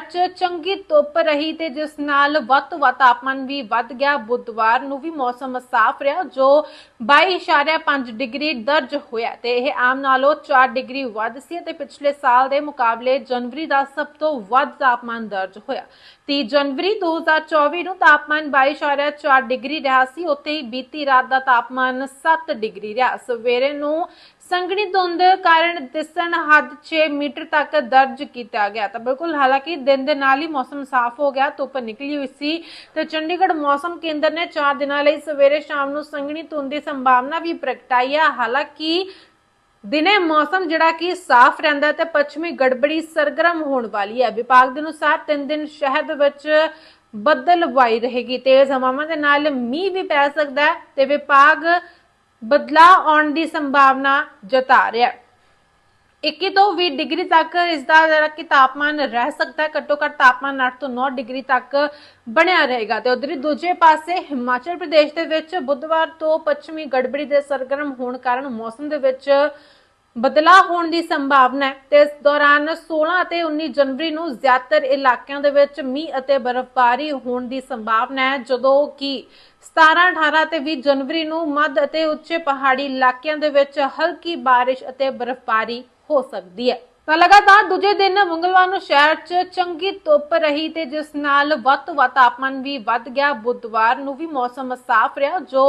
ਚ ਚੰਗੀ ਧੁੱਪ ਰਹੀ ਤੇ ਜਿਸ ਨਾਲ ਵੱਧ ਤੋਂ ਵੱਧ ਤਾਪਮਾਨ ਵੀ ਵੱਧ ਗਿਆ। ਬੁੱਧਵਾਰ ਨੂੰ ਵੀ ਮੌਸਮ ਸਾਫ਼ ਰਿਹਾ, ਜੋ 22.5 ਡਿਗਰੀ ਦਰਜ ਹੋਇਆ ਤੇ ਇਹ ਆਮ ਨਾਲੋਂ 4 ਡਿਗਰੀ ਵੱਧ ਸੀ ਤੇ ਪਿਛਲੇ ਸਾਲ ਦੇ ਮੁਕਾਬਲੇ ਜਨਵਰੀ ਦਾ ਸਭ ਤੋਂ ਵੱਧ ਤਾਪਮਾਨ ਦਰਜ ਹੋਇਆ। 30 ਜਨਵਰੀ 2024 ਨੂੰ ਤਾਪਮਾਨ 22.4 ਡਿਗਰੀ ਰਿਹਾ ਸੀ, ਉੱਥੇ ਹੀ ਬੀਤੀ ਰਾਤ ਦਾ ਤਾਪਮਾਨ 7 ਡਿਗਰੀ ਰਿਹਾ। ਸਵੇਰੇ ਨੂੰ ਸੰਘਣੀ ਧੁੰਦ ਕਾਰਨ ਦਿਸਣ ਹੱਦ 6 ਮੀਟਰ ਤੱਕ ਦਰਜ ਕੀਤਾ ਗਿਆ। ਤਾਂ ਬਿਲਕੁਲ, ਹਾਲਾਂਕਿ ਦਿਨ ਦੇ ਨਾਲ ਹੀ ਮੌਸਮ ਸਾਫ਼ ਹੋ ਗਿਆ, ਧੁੱਪ ਨਿਕਲੀ ਹੋਈ ਸੀ। ਤੇ ਚੰਡੀਗੜ੍ਹ ਮੌਸਮ ਕੇਂਦਰ ਨੇ 4 ਦਿਨਾਂ ਲਈ ਸਵੇਰੇ ਸ਼ਾਮ ਨੂੰ ਸੰਘਣੀ ਧੁੰਦ ਦੀ ਸੰਭਾਵਨਾ ਵੀ ਪ੍ਰਗਟਾਈ ਹੈ ਹਾਲਾਂਕਿ ਦਿਨੇ ਮੌਸਮ ਜਿਹੜਾ ਕਿ ਸਾਫ਼ ਰਹਿੰਦਾ ਤੇ ਪੱਛਮੀ ਗੜਬੜੀ ਸਰਗਰਮ ਹੋਣ ਵਾਲੀ ਹੈ। ਵਿਭਾਗ ਦੇ ਅਨੁਸਾਰ ਤਿੰਨ ਦਿਨ ਸ਼ਹਿਰ ਦੇ ਵਿੱਚ ਬੱਦਲਵਾਈ ਰਹੇਗੀ। ਤੇਜ਼ ਹਵਾਵਾਂ ਦੇ ਨਾਲ ਮੀਂਹ ਵੀ ਪੈ ਸਕਦਾ ਹੈ ਤੇ ਵਿਭਾਗ ਬਦਲਾਅ ਆਉਣ ਦੀ ਸੰਭਾਵਨਾ ਜਤਾ ਰਿਹਾ ਹੈ। 21 ਤੋਂ 20 ਡਿਗਰੀ ਤੱਕ ਇਸ ਦਾ ਜਿਹੜਾ ਕਿ ਤਾਪਮਾਨ ਰਹਿ ਸਕਦਾ ਹੈ, ਘੱਟੋ ਘੱਟ ਤਾਪਮਾਨ 8 ਤੋਂ 9 ਡਿਗਰੀ ਤੱਕ ਬਣਿਆ ਰਹੇਗਾ। ਤੇ ਉਧਰ ਦੂਜੇ ਪਾਸੇ ਹਿਮਾਚਲ ਪ੍ਰਦੇਸ਼ ਦੇ ਵਿੱਚ ਬੁੱਧਵਾਰ ਤੋਂ ਪੱਛਮੀ ਗੜਬੜੀ ਦੇ ਸਰਗਰਮ ਹੋਣ ਕਾਰਨ ਮੌਸਮ ਦੇ ਵਿੱਚ ਬਦਲਾਅ ਹੋਣ ਦੀ ਸੰਭਾਵਨਾ ਹੈ। ਤੇ ਇਸ ਦੌਰਾਨ 16 ਅਤੇ 19 ਜਨਵਰੀ ਨੂੰ ਜ਼ਿਆਦਾਤਰ ਇਲਾਕਿਆਂ ਦੇ ਵਿੱਚ ਮੀਂਹ ਅਤੇ ਬਰਫ਼ਬਾਰੀ ਹੋਣ ਦੀ ਸੰਭਾਵਨਾ ਹੈ, ਜਦੋਂ ਕਿ 17 18 ਅਤੇ 20 ਜਨਵਰੀ ਨੂੰ ਮੱਧ ਅਤੇ ਉੱਚੇ ਪਹਾੜੀ ਇਲਾਕਿਆਂ ਦੇ ਵਿੱਚ ਹਲਕੀ ਬਾਰਿਸ਼ ਅਤੇ ਬਰਫ਼ਬਾਰੀ ਹੋ ਸਕਦੀ ਹੈ। ਤਾਂ ਲਗਾਤਾਰ ਦੂਜੇ ਦਿਨ ਮੰਗਲਵਾਰ ਨੂੰ ਸ਼ਹਿਰ 'ਚ ਚੰਗੀ ਧੁੱਪ ਰਹੀ ਤੇ ਜਿਸ ਨਾਲ ਵੱਧ ਤੋਂ ਵੱਧ ਤਾਪਮਾਨ ਵੀ ਵੱਧ ਗਿਆ। ਬੁੱਧਵਾਰ ਨੂੰ ਵੀ ਮੌਸਮ ਸਾਫ਼ ਰਿਹਾ, ਜੋ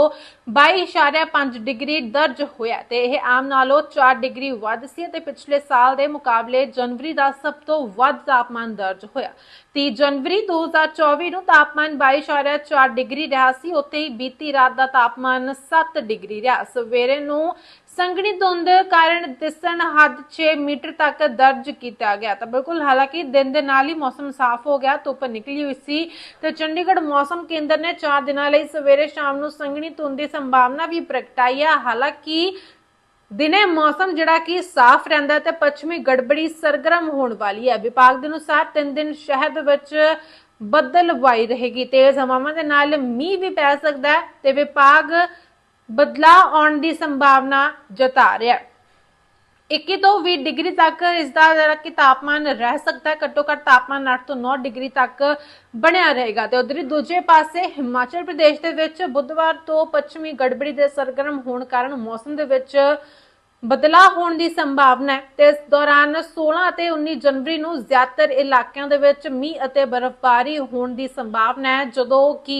22.5 ਡਿਗਰੀ ਦਰਜ ਹੋਇਆ ਤੇ ਇਹ ਆਮ ਨਾਲੋਂ 4 ਡਿਗਰੀ ਵੱਧ ਸੀ ਤੇ ਪਿਛਲੇ ਸਾਲ ਦੇ ਮੁਕਾਬਲੇ ਜਨਵਰੀ ਦਾ ਸਭ ਤੋਂ ਵੱਧ ਤਾਪਮਾਨ ਦਰਜ ਹੋਇਆ। 30 ਜਨਵਰੀ 2024 ਨੂੰ ਤਾਪਮਾਨ 22.4 ਡਿਗਰੀ ਰਿਹਾ ਸੀ, ਉੱਥੇ ਹੀ ਬੀਤੀ ਰਾਤ ਦਾ ਤਾਪਮਾਨ 7 ਡਿਗਰੀ ਰਿਹਾ। ਸਵੇਰੇ ਨੂੰ ਸੰਘਣੀ ਧੁੰਦ ਕਾਰਨ ਦਿਸਣ ਹੱਦ 6 ਮੀਟਰ ਤੱਕ ਦਰਜ ਕੀਤਾ ਗਿਆ। ਤਾਂ ਬਿਲਕੁਲ, ਹਾਲਾਂਕਿ ਦਿਨ ਦੇ ਨਾਲ ਹੀ ਮੌਸਮ ਸਾਫ਼ ਹੋ ਗਿਆ, ਧੁੱਪ ਨਿਕਲੀ ਹੋਈ ਸੀ। ਤੇ ਚੰਡੀਗੜ੍ਹ ਮੌਸਮ ਕੇਂਦਰ ਨੇ 4 ਦਿਨਾਂ ਲਈ ਸਵੇਰੇ ਸ਼ਾਮ ਨੂੰ ਸੰਘਣੀ ਧੁੰਦ ਦੀ ਸੰਭਾਵਨਾ ਵੀ ਪ੍ਰਗਟਾਈ ਹੈ ਹਾਲਾਂਕਿ ਦਿਨੇ ਮੌਸਮ ਜਿਹੜਾ ਕਿ ਸਾਫ਼ ਰਹਿੰਦਾ ਤੇ ਪੱਛਮੀ ਗੜਬੜੀ ਸਰਗਰਮ ਹੋਣ ਵਾਲੀ ਹੈ। ਵਿਭਾਗ ਦੇ ਅਨੁਸਾਰ ਤਿੰਨ ਦਿਨ ਸ਼ਹਿਰ ਦੇ ਵਿੱਚ ਬੱਦਲਵਾਈ ਰਹੇਗੀ। ਤੇਜ਼ ਹਵਾਵਾਂ ਦੇ ਨਾਲ ਮੀਂਹ ਵੀ ਪੈ ਸਕਦਾ ਹੈ ਤੇ ਵਿਭਾਗ ਬਦਲਾਅ ਆਉਣ ਦੀ ਸੰਭਾਵਨਾ ਜਤਾ ਰਿਹਾ ਹੈ। 21 ਤੋਂ 20 ਡਿਗਰੀ ਤੱਕ ਇਸ ਦਾ ਜਿਹੜਾ ਕਿ ਤਾਪਮਾਨ ਰਹਿ ਸਕਦਾ ਹੈ, ਘੱਟੋ ਘੱਟ ਤਾਪਮਾਨ 8 ਤੋਂ 9 ਡਿਗਰੀ ਤੱਕ ਬਣਿਆ ਰਹੇਗਾ। ਤੇ ਉਧਰ ਦੂਜੇ ਪਾਸੇ ਹਿਮਾਚਲ ਪ੍ਰਦੇਸ਼ ਦੇ ਵਿੱਚ ਬੁੱਧਵਾਰ ਤੋਂ ਪੱਛਮੀ ਗੜਬੜੀ ਦੇ ਸਰਗਰਮ ਹੋਣ ਕਾਰਨ ਮੌਸਮ ਦੇ ਵਿੱਚ ਬਦਲਾਅ ਹੋਣ ਦੀ ਸੰਭਾਵਨਾ ਹੈ। ਤੇ ਇਸ ਦੌਰਾਨ 16 ਅਤੇ 19 ਜਨਵਰੀ ਨੂੰ ਜ਼ਿਆਦਾਤਰ ਇਲਾਕਿਆਂ ਦੇ ਵਿੱਚ ਮੀਂਹ ਅਤੇ ਬਰਫ਼ਬਾਰੀ ਹੋਣ ਦੀ ਸੰਭਾਵਨਾ ਹੈ, ਜਦੋਂ ਕਿ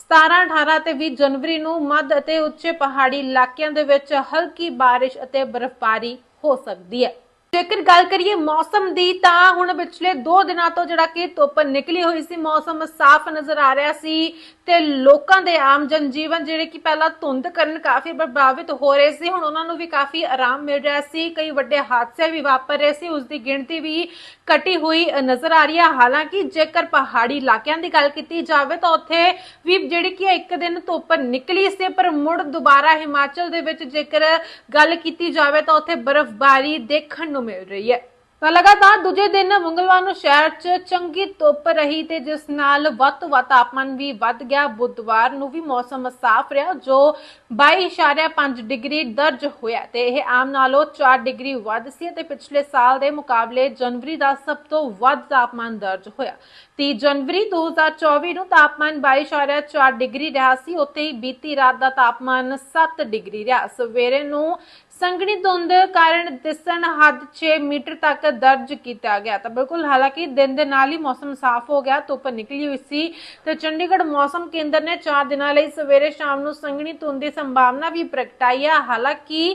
17 18 ਤੇ 20 ਜਨਵਰੀ ਨੂੰ ਮੱਧ ਅਤੇ ਉੱਚੇ ਪਹਾੜੀ ਇਲਾਕਿਆਂ ਦੇ ਵਿੱਚ ਹਲਕੀ ਬਾਰਿਸ਼ ਅਤੇ ਬਰਫ਼ਬਾਰੀ ਹੋ ਸਕਦੀ ਹੈ। ਜੇਕਰ ਗੱਲ ਕਰੀਏ ਮੌਸਮ ਦੀ, ਤਾਂ ਹੁਣ ਪਿਛਲੇ 2 ਦਿਨਾਂ ਤੋਂ ਜਿਹੜਾ ਕਿ ਧੁੱਪ ਨਿਕਲੀ ਹੋਈ ਸੀ, ਮੌਸਮ ਸਾਫ਼ ਨਜ਼ਰ ਆ ਰਿਹਾ ਸੀ। ਤੇ ਲੋਕਾਂ ਦੇ ਆਮ ਜਨ ਜੀਵਨ ਜਿਹੜੇ ਕਿ ਪਹਿਲਾਂ ਧੁੰਦ ਕਰਨ ਕਾਫੀ ਪ੍ਰਭਾਵਿਤ ਹੋ ਰਹੇ ਸੀ, ਹੁਣ ਉਹਨਾਂ ਨੂੰ ਵੀ ਕਾਫੀ ਆਰਾਮ ਮਿਲ ਰਿਹਾ ਸੀ। ਕਈ ਵੱਡੇ ਹਾਦਸੇ ਵੀ ਵਾਪਰ ਰਹੇ ਸੀ, ਉਸ ਦੀ ਗਿਣਤੀ ਵੀ ਘਟੀ ਹੋਈ ਨਜ਼ਰ ਆ ਰਹੀ ਹੈ ਹਾਲਾਂਕਿ ਜੇਕਰ ਪਹਾੜੀ ਇਲਾਕਿਆਂ ਦੀ ਗੱਲ ਕੀਤੀ ਜਾਵੇ ਤਾਂ ਉੱਥੇ ਵੀ ਜਿਹੜੀ ਕਿ ਇੱਕ ਦਿਨ ਧੁੱਪ ਨਿਕਲੀ ਸੀ, ਪਰ ਮੁੜ ਦੁਬਾਰਾ ਹਿਮਾਚਲ ਦੇ ਵਿੱਚ ਜੇਕਰ ਗੱਲ ਕੀਤੀ ਜਾਵੇ ਤਾਂ ਉੱਥੇ ਬਰਫ਼ਬਾਰੀ ਦੇਖਣ ਨੂੰ ਮਿਲ ਰਹੀ ਹੈ। ਤਾਂ ਲਗਾਤਾਰ ਦੂਜੇ ਦਿਨ ਮੰਗਲਵਾਰ ਨੂੰ ਸ਼ਹਿਰ 'ਚ ਚੰਗੀ ਧੁੱਪ ਰਹੀ ਤੇ ਜਿਸ ਨਾਲ ਵੱਧ ਤੋਂ ਵੱਧ ਤਾਪਮਾਨ ਵੀ ਵੱਧ ਗਿਆ। ਬੁੱਧਵਾਰ ਨੂੰ ਵੀ ਮੌਸਮ ਸਾਫ਼ ਰਿਹਾ, ਜੋ 22.5 ਡਿਗਰੀ ਦਰਜ ਹੋਇਆ ਤੇ ਇਹ ਆਮ ਨਾਲੋਂ 4 ਡਿਗਰੀ ਵੱਧ ਸੀ ਤੇ ਪਿਛਲੇ ਸਾਲ ਦੇ ਮੁਕਾਬਲੇ ਜਨਵਰੀ ਦਾ ਸਭ ਤੋਂ ਵੱਧ ਤਾਪਮਾਨ ਦਰਜ ਹੋਇਆ। 30 ਜਨਵਰੀ 2024 ਨੂੰ ਤਾਪਮਾਨ 22.4 ਡਿਗਰੀ ਰਿਹਾ ਸੀ, ਉੱਥੇ ਹੀ ਬੀਤੀ ਰਾਤ ਦਾ ਤਾਪਮਾਨ 7 ਡਿਗਰੀ ਰਿਹਾ। ਸਵੇਰੇ ਨੂੰ ਸੰਘਣੀ ਧੁੰਦ ਕਾਰਨ ਦਿਸਣ ਹੱਦ 6 ਮੀਟਰ ਤੱਕ ਦਰਜ ਕੀਤਾ ਗਿਆ। ਤਾਂ ਬਿਲਕੁਲ, ਹਾਲਾਂਕਿ ਦਿਨ ਦੇ ਨਾਲ ਹੀ ਮੌਸਮ ਸਾਫ਼ ਹੋ ਗਿਆ, ਧੁੱਪ ਨਿਕਲੀ ਹੋਈ ਸੀ। ਤੇ ਚੰਡੀਗੜ੍ਹ ਮੌਸਮ ਕੇਂਦਰ ਨੇ 4 ਦਿਨਾਂ ਲਈ ਸਵੇਰੇ ਸ਼ਾਮ ਨੂੰ ਸੰਘਣੀ ਧੁੰਦ ਦੀ ਸੰਭਾਵਨਾ ਵੀ ਪ੍ਰਗਟਾਈ ਹੈ ਹਾਲਾਂਕਿ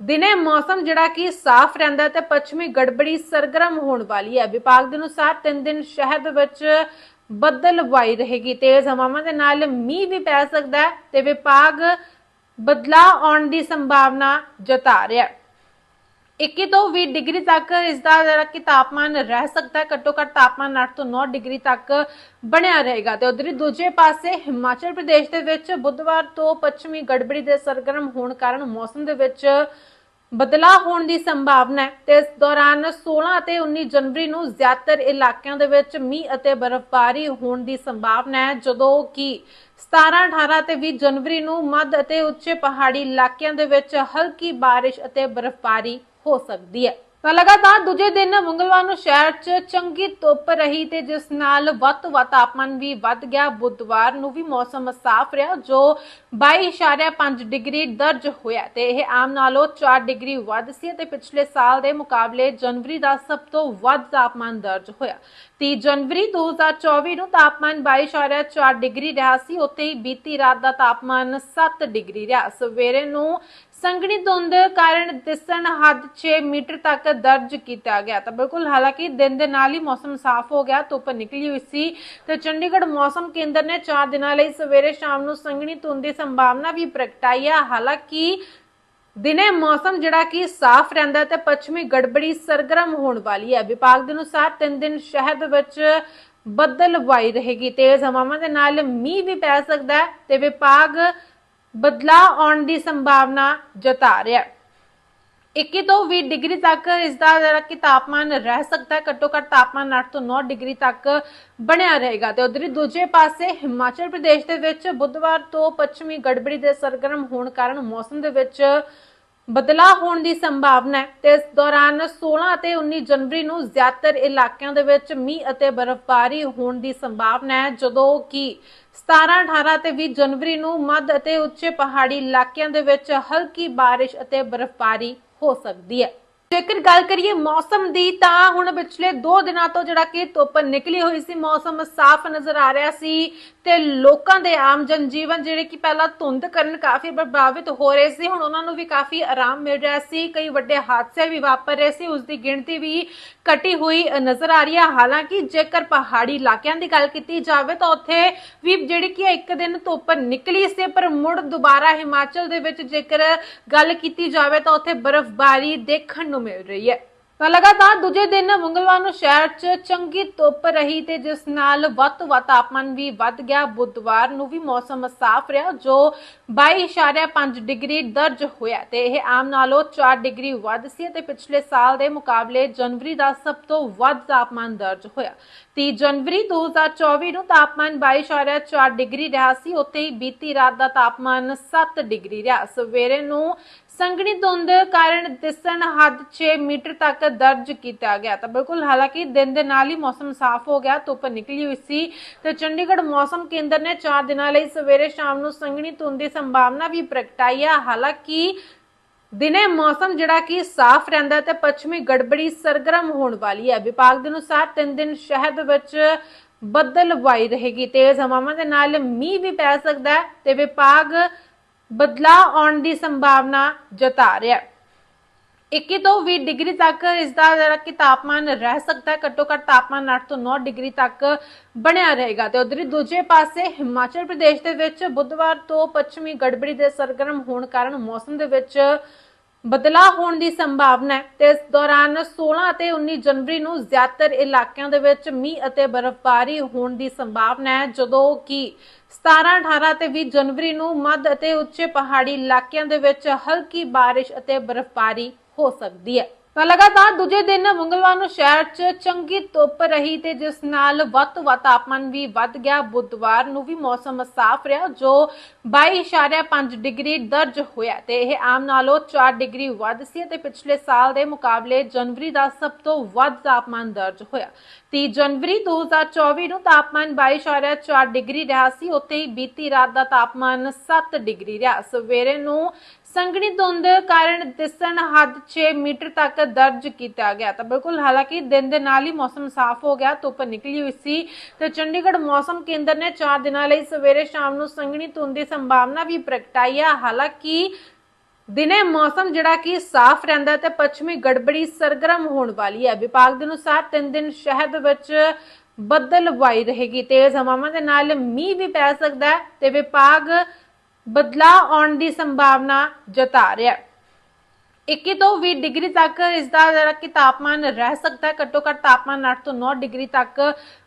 ਦਿਨੇ ਮੌਸਮ ਜਿਹੜਾ ਕਿ ਸਾਫ਼ ਰਹਿੰਦਾ ਹੈ ਤੇ ਪੱਛਮੀ ਗੜਬੜੀ ਸਰਗਰਮ ਹੋਣ ਵਾਲੀ ਹੈ। ਵਿਭਾਗ ਦੇ ਅਨੁਸਾਰ ਤਿੰਨ ਦਿਨ ਸ਼ਹਿਰ ਦੇ ਵਿੱਚ ਬੱਦਲਵਾਈ ਰਹੇਗੀ। ਤੇਜ਼ ਹਵਾਵਾਂ ਦੇ ਨਾਲ ਮੀਂਹ ਵੀ ਪੈ ਸਕਦਾ ਹੈ ਤੇ ਵਿਭਾਗ ਬਦਲਾਅ ਆਉਣ ਦੀ ਸੰਭਾਵਨਾ ਜਤਾ ਰਿਹਾ ਹੈ। 21 ਤੋਂ 20 ਡਿਗਰੀ ਤੱਕ ਇਸ ਦਾ ਜਿਹੜਾ ਕਿ ਤਾਪਮਾਨ ਰਹਿ ਸਕਦਾ ਹੈ, ਘੱਟੋ ਘੱਟ ਤਾਪਮਾਨ 8 ਤੋਂ 9 ਡਿਗਰੀ ਤੱਕ ਬਣਿਆ ਰਹੇਗਾ। ਤੇ ਉਧਰ ਦੂਜੇ ਪਾਸੇ ਹਿਮਾਚਲ ਪ੍ਰਦੇਸ਼ ਦੇ ਵਿੱਚ ਬੁੱਧਵਾਰ ਤੋਂ ਪੱਛਮੀ ਗੜਬੜੀ ਦੇ ਸਰਗਰਮ ਹੋਣ ਕਾਰਨ ਮੌਸਮ ਦੇ ਵਿੱਚ ਬਦਲਾਅ ਹੋਣ ਦੀ ਸੰਭਾਵਨਾ ਹੈ। ਤੇ ਇਸ ਦੌਰਾਨ 16 ਅਤੇ 19 ਜਨਵਰੀ ਨੂੰ ਜ਼ਿਆਦਾਤਰ ਇਲਾਕਿਆਂ ਦੇ ਵਿੱਚ ਮੀਂਹ ਅਤੇ ਬਰਫ਼ਬਾਰੀ ਹੋਣ ਦੀ ਸੰਭਾਵਨਾ ਹੈ, ਜਦੋਂ ਕਿ 17 18 ਤੇ 20 ਜਨਵਰੀ ਨੂੰ ਮੱਧ ਅਤੇ ਉੱਚੇ ਪਹਾੜੀ ਇਲਾਕਿਆਂ ਦੇ ਵਿੱਚ ਹਲਕੀ ਬਾਰਿਸ਼ ਅਤੇ ਬਰਫ਼ਬਾਰੀ ਹੋ ਸਕਦੀ ਹੈ। ਤਾਂ ਲਗਾਤਾਰ ਦੂਜੇ ਦਿਨ ਮੰਗਲਵਾਰ ਨੂੰ ਸ਼ਹਿਰ 'ਚ ਚੰਗੀ ਧੁੱਪ ਰਹੀ ਤੇ ਜਿਸ ਨਾਲ ਵੱਧ ਤੋਂ ਵੱਧ ਤਾਪਮਾਨ ਵੀ ਵੱਧ ਗਿਆ। ਬੁੱਧਵਾਰ ਨੂੰ ਵੀ ਮੌਸਮ ਸਾਫ਼ ਰਿਹਾ, ਜੋ 22.5 ਡਿਗਰੀ ਦਰਜ ਹੋਇਆ ਤੇ ਇਹ ਆਮ ਨਾਲੋਂ 4 ਡਿਗਰੀ ਵੱਧ ਸੀ ਤੇ ਪਿਛਲੇ ਸਾਲ ਦੇ ਮੁਕਾਬਲੇ ਜਨਵਰੀ ਦਾ ਸਭ ਤੋਂ ਵੱਧ ਤਾਪਮਾਨ ਦਰਜ ਹੋਇਆ। 30 ਜਨਵਰੀ 2024 ਨੂੰ ਤਾਪਮਾਨ 22.4 ਡਿਗਰੀ ਰਿਹਾ ਸੀ, ਉੱਥੇ ਹੀ ਬੀਤੀ ਰਾਤ ਦਾ ਤਾਪਮਾਨ 7 ਡਿਗਰੀ ਰਿਹਾ। ਸਵੇਰੇ ਨੂੰ ਸੰਘਣੀ ਧੁੰਦ ਕਾਰਨ ਦਿਸਣ ਹੱਦ 6 ਮੀਟਰ ਤੱਕ ਦਰਜ ਕੀਤਾ ਗਿਆ। ਤਾਂ ਬਿਲਕੁਲ, ਹਾਲਾਂਕਿ ਦਿਨ ਦੇ ਨਾਲ ਹੀ ਮੌਸਮ ਸਾਫ਼ ਹੋ ਗਿਆ, ਧੁੱਪ ਨਿਕਲੀ ਹੋਈ ਸੀ। ਤੇ ਚੰਡੀਗੜ੍ਹ ਮੌਸਮ ਕੇਂਦਰ ਨੇ 4 ਦਿਨਾਂ ਲਈ ਸਵੇਰੇ ਸ਼ਾਮ ਨੂੰ ਸੰਘਣੀ ਧੁੰਦ ਦੀ ਸੰਭਾਵਨਾ ਵੀ ਪ੍ਰਗਟਾਈ ਹੈ ਹਾਲਾਂਕਿ ਦਿਨੇ ਮੌਸਮ ਜਿਹੜਾ ਕਿ ਸਾਫ਼ ਰਹਿੰਦਾ ਤੇ ਪੱਛਮੀ ਗੜਬੜੀ ਸਰਗਰਮ ਹੋਣ ਵਾਲੀ ਹੈ। ਵਿਭਾਗ ਦੇ ਅਨੁਸਾਰ ਤਿੰਨ ਦਿਨ ਸ਼ਹਿਰ ਦੇ ਵਿੱਚ ਬੱਦਲਵਾਈ ਰਹੇਗੀ। ਤੇਜ਼ ਹਵਾਵਾਂ ਦੇ ਨਾਲ ਮੀਂਹ ਵੀ ਪੈ ਸਕਦਾ ਹੈ ਤੇ ਵਿਭਾਗ ਬਦਲਾਅ ਆਉਣ ਦੀ ਸੰਭਾਵਨਾ ਜਤਾ ਰਿਹਾ ਹੈ। 21 ਤੋਂ 20 ਡਿਗਰੀ ਤੱਕ ਇਸ ਦਾ ਜਿਹੜਾ ਕਿ ਤਾਪਮਾਨ ਰਹਿ ਸਕਦਾ ਹੈ, ਘੱਟੋ ਘੱਟ ਤਾਪਮਾਨ 8 ਤੋਂ 9 ਡਿਗਰੀ ਤੱਕ ਬਣਿਆ ਰਹੇਗਾ। ਤੇ ਉਧਰ ਦੂਜੇ ਪਾਸੇ ਹਿਮਾਚਲ ਪ੍ਰਦੇਸ਼ ਦੇ ਵਿੱਚ ਬੁੱਧਵਾਰ ਤੋਂ ਪੱਛਮੀ ਗੜਬੜੀ ਦੇ ਸਰਗਰਮ ਹੋਣ ਕਾਰਨ ਮੌਸਮ ਦੇ ਵਿੱਚ ਬਦਲਾ ਹੋਣ ਦੀ ਸੰਭਾਵਨਾ ਹੈ। ਤੇ ਇਸ ਦੌਰਾਨ 16 ਅਤੇ 19 ਜਨਵਰੀ ਨੂੰ ਜ਼ਿਆਦਾਤਰ ਇਲਾਕਿਆਂ ਦੇ ਵਿੱਚ ਮੀਂਹ ਅਤੇ ਬਰਫ਼ਬਾਰੀ ਹੋਣ ਦੀ ਸੰਭਾਵਨਾ ਹੈ, ਜਦੋਂ ਕਿ 17 18 ਤੇ 20 ਜਨਵਰੀ ਨੂੰ ਮੱਧ ਅਤੇ ਉੱਚੇ ਪਹਾੜੀ ਇਲਾਕਿਆਂ ਦੇ ਵਿੱਚ ਹਲਕੀ ਬਾਰਿਸ਼ ਅਤੇ ਬਰਫ਼ਬਾਰੀ ਹੋ ਸਕਦੀ ਹੈ। ਜੇਕਰ ਗੱਲ ਕਰੀਏ ਮੌਸਮ ਦੀ, ਤਾਂ ਹੁਣ ਪਿਛਲੇ 2 ਦਿਨਾਂ ਤੋਂ ਜਿਹੜਾ ਕਿ ਧੁੱਪ ਨਿਕਲੀ ਹੋਈ ਸੀ, ਮੌਸਮ ਸਾਫ਼ ਨਜ਼ਰ ਆ ਰਿਹਾ ਸੀ ਤੇ ਲੋਕਾਂ ਦੇ ਆਮ ਜਨਜੀਵਨ ਜਿਹੜੇ ਕਿ ਪਹਿਲਾਂ ਧੁੰਦ ਕਰਨ ਕਾਫੀ ਪ੍ਰਭਾਵਿਤ ਹੋ ਰਹੇ ਸੀ, ਹੁਣ ਉਹਨਾਂ ਨੂੰ ਵੀ ਕਾਫੀ ਆਰਾਮ ਮਿਲ ਰਿਹਾ ਸੀ, ਕਈ ਵੱਡੇ ਹਾਦਸੇ ਵੀ ਵਾਪਰ ਰਹੇ ਸੀ ਉਸ ਦੀ ਗਿਣਤੀ ਵੀ ਘਟੀ ਹੋਈ ਨਜ਼ਰ ਆ ਰਹੀ ਹੈ। ਹਾਲਾਂਕਿ ਜੇਕਰ ਪਹਾੜੀ ਇਲਾਕਿਆਂ ਦੀ ਗੱਲ ਕੀਤੀ ਜਾਵੇ ਤਾਂ ਉੱਥੇ ਵੀ ਜਿਹੜੀ ਕਿ ਇੱਕ ਦਿਨ ਧੁੱਪ ਨਿਕਲੀ ਸੀ, ਪਰ ਮੁੜ ਦੁਬਾਰਾ ਹਿਮਾਚਲ ਦੇ ਵਿੱਚ ਜੇਕਰ ਗੱਲ ਕੀਤੀ ਜਾਵੇ ਤਾਂ ਉੱਥੇ ਬਰਫ਼ਬਾਰੀ ਦੇਖਣ ਨੂੰ ਮਿਲ ਰਹੀ ਹੈ। ਤਾਂ ਲਗਾਤਾਰ ਦੂਜੇ ਦਿਨ ਮੰਗਲਵਾਰ ਨੂੰ ਸ਼ਹਿਰ 'ਚ ਚੰਗੀ ਧੁੱਪ ਰਹੀ ਤੇ ਜਿਸ ਨਾਲ ਵੱਧ ਤੋਂ ਵੱਧ ਤਾਪਮਾਨ ਵੀ ਵੱਧ ਗਿਆ। ਬੁੱਧਵਾਰ ਨੂੰ ਵੀ ਮੌਸਮ ਸਾਫ਼ ਰਿਹਾ, ਜੋ 22.5 ਡਿਗਰੀ ਦਰਜ ਹੋਇਆ ਤੇ ਇਹ ਆਮ ਨਾਲੋਂ 4 ਡਿਗਰੀ ਵੱਧ ਸੀ ਤੇ ਪਿਛਲੇ ਸਾਲ ਦੇ ਮੁਕਾਬਲੇ ਜਨਵਰੀ ਦਾ ਸਭ ਤੋਂ ਵੱਧ ਤਾਪਮਾਨ ਦਰਜ ਹੋਇਆ। 30 ਜਨਵਰੀ 2024 ਨੂੰ ਤਾਪਮਾਨ 22.4 ਡਿਗਰੀ ਰਿਹਾ ਸੀ, ਉੱਥੇ ਹੀ ਬੀਤੀ ਰਾਤ ਦਾ ਤਾਪਮਾਨ 7 ਡਿਗਰੀ ਰਿਹਾ। ਸਵੇਰੇ ਨੂੰ ਸੰਘਣੀ ਧੁੰਦ ਕਾਰਨ ਦਿਸਣ ਹੱਦ 6 ਮੀਟਰ ਤੱਕ ਦਰਜ ਕੀਤਾ ਗਿਆ। ਤਾਂ ਬਿਲਕੁਲ, ਹਾਲਾਂਕਿ ਦਿਨ ਦੇ ਨਾਲ ਹੀ ਮੌਸਮ ਸਾਫ਼ ਹੋ ਗਿਆ, ਧੁੱਪ ਨਿਕਲੀ ਹੋਈ ਸੀ। ਤੇ ਚੰਡੀਗੜ੍ਹ ਮੌਸਮ ਕੇਂਦਰ ਨੇ 4 ਦਿਨਾਂ ਲਈ ਸਵੇਰੇ ਸ਼ਾਮ ਨੂੰ ਸੰਘਣੀ ਧੁੰਦ ਦੀ ਸੰਭਾਵਨਾ ਵੀ ਪ੍ਰਗਟਾਈ ਹੈ ਹਾਲਾਂਕਿ ਦਿਨੇ ਮੌਸਮ ਜਿਹੜਾ ਕਿ ਸਾਫ਼ ਰਹਿੰਦਾ ਤੇ ਪੱਛਮੀ ਗੜਬੜੀ ਸਰਗਰਮ ਹੋਣ ਵਾਲੀ ਹੈ। ਵਿਭਾਗ ਦੇ ਅਨੁਸਾਰ ਤਿੰਨ ਦਿਨ ਸ਼ਹਿਰ ਦੇ ਵਿੱਚ ਬੱਦਲਵਾਈ ਰਹੇਗੀ। ਤੇਜ਼ ਹਵਾਵਾਂ ਦੇ ਨਾਲ ਮੀਂਹ ਵੀ ਪੈ ਸਕਦਾ ਹੈ ਤੇ ਵਿਭਾਗ ਬਦਲਾਅ ਆਉਣ ਦੀ ਸੰਭਾਵਨਾ ਜਤਾ ਰਿਹਾ ਹੈ। 21 ਤੋਂ 20 ਡਿਗਰੀ ਤੱਕ ਇਸ ਦਾ ਜਿਹੜਾ ਕਿ ਤਾਪਮਾਨ ਰਹਿ ਸਕਦਾ ਹੈ, ਘੱਟੋ ਘੱਟ ਤਾਪਮਾਨ 8 ਤੋਂ 9 ਡਿਗਰੀ ਤੱਕ ਬਣਿਆ ਰਹੇਗਾ। ਤੇ ਉਧਰ ਦੂਜੇ ਪਾਸੇ ਹਿਮਾਚਲ ਪ੍ਰਦੇਸ਼ ਦੇ ਵਿੱਚ ਬੁੱਧਵਾਰ ਤੋਂ ਪੱਛਮੀ ਗੜਬੜੀ ਦੇ ਸਰਗਰਮ ਹੋਣ ਕਾਰਨ ਮੌਸਮ ਦੇ ਵਿੱਚ ਬਦਲਾਅ ਹੋਣ ਦੀ ਸੰਭਾਵਨਾ ਹੈ। ਤੇ ਇਸ ਦੌਰਾਨ 16 ਅਤੇ 19 ਜਨਵਰੀ ਨੂੰ ਜ਼ਿਆਦਾਤਰ ਇਲਾਕਿਆਂ ਦੇ ਵਿੱਚ ਮੀਂਹ ਅਤੇ ਬਰਫ਼ਬਾਰੀ ਹੋਣ ਦੀ ਸੰਭਾਵਨਾ ਹੈ, ਜਦੋਂ ਕਿ 17 18 ਤੇ 20 ਜਨਵਰੀ ਨੂੰ ਮੱਧ ਅਤੇ ਉੱਚੇ ਪਹਾੜੀ ਇਲਾਕਿਆਂ ਦੇ ਵਿੱਚ ਹਲਕੀ ਬਾਰਿਸ਼ ਅਤੇ ਬਰਫ਼ਬਾਰੀ ਹੋ ਸਕਦੀ ਹੈ। ਤਾਂ ਲਗਾਤਾਰ ਦੂਜੇ ਦਿਨ ਮੰਗਲਵਾਰ ਨੂੰ ਸ਼ਹਿਰ 'ਚ ਚੰਗੀ ਧੁੱਪ ਰਹੀ ਤੇ ਜਿਸ ਨਾਲ ਵੱਧ ਤੋਂ ਵੱਧ ਤਾਪਮਾਨ ਵੀ ਵੱਧ ਗਿਆ। ਬੁੱਧਵਾਰ ਨੂੰ ਵੀ ਮੌਸਮ ਸਾਫ਼ ਰਿਹਾ, ਜੋ 22.5 ਡਿਗਰੀ ਦਰਜ ਹੋਇਆ ਤੇ ਇਹ ਆਮ ਨਾਲੋਂ 4 ਡਿਗਰੀ ਵੱਧ ਸੀ ਤੇ ਪਿਛਲੇ ਸਾਲ ਦੇ ਮੁਕਾਬਲੇ ਜਨਵਰੀ ਦਾ ਸਭ ਤੋਂ ਵੱਧ ਤਾਪਮਾਨ ਦਰਜ ਹੋਇਆ। 30 ਜਨਵਰੀ 2024 ਨੂੰ ਤਾਪਮਾਨ 22.4 ਡਿਗਰੀ ਰਿਹਾ ਸੀ, ਉੱਥੇ ਹੀ ਬੀਤੀ ਰਾਤ ਦਾ ਤਾਪਮਾਨ 7 ਡਿਗਰੀ ਰਿਹਾ। ਸਵੇਰੇ ਨੂੰ ਸੰਘਣੀ ਧੁੰਦ ਕਾਰਨ ਦਿਸਣ ਹੱਦ 6 ਮੀਟਰ ਤੱਕ ਦਰਜ ਕੀਤਾ ਗਿਆ। ਤਾਂ ਬਿਲਕੁਲ, ਹਾਲਾਂਕਿ ਦਿਨ ਦੇ ਨਾਲ ਹੀ ਮੌਸਮ ਸਾਫ਼ ਹੋ ਗਿਆ, ਧੁੱਪ ਨਿਕਲੀ ਹੋਈ ਸੀ। ਤੇ ਚੰਡੀਗੜ੍ਹ ਮੌਸਮ ਕੇਂਦਰ ਨੇ 4 ਦਿਨਾਂ ਲਈ ਸਵੇਰੇ ਸ਼ਾਮ ਨੂੰ ਸੰਘਣੀ ਧੁੰਦ ਦੀ ਸੰਭਾਵਨਾ ਵੀ ਪ੍ਰਗਟਾਈ ਹੈ ਹਾਲਾਂਕਿ ਦਿਨੇ ਮੌਸਮ ਜਿਹੜਾ ਕਿ ਸਾਫ਼ ਰਹਿੰਦਾ ਤੇ ਪੱਛਮੀ ਗੜਬੜੀ ਸਰਗਰਮ ਹੋਣ ਵਾਲੀ ਹੈ। ਵਿਭਾਗ ਦੇ ਅਨੁਸਾਰ ਤਿੰਨ ਦਿਨ ਸ਼ਹਿਰ ਦੇ ਵਿੱਚ ਬੱਦਲਵਾਈ ਰਹੇਗੀ। ਤੇਜ਼ ਹਵਾਵਾਂ ਦੇ ਨਾਲ ਮੀਂਹ ਵੀ ਪੈ ਸਕਦਾ ਹੈ ਤੇ ਵਿਭਾਗ ਬਦਲਾਅ ਆਉਣ ਦੀ ਸੰਭਾਵਨਾ ਜਤਾ ਰਿਹਾ ਹੈ। 21 ਤੋਂ 20 ਡਿਗਰੀ ਤੱਕ ਇਸ ਦਾ ਜਿਹੜਾ ਕਿ ਤਾਪਮਾਨ ਰਹਿ ਸਕਦਾ ਹੈ, ਘੱਟੋ ਘੱਟ ਤਾਪਮਾਨ 8 ਤੋਂ 9 ਡਿਗਰੀ ਤੱਕ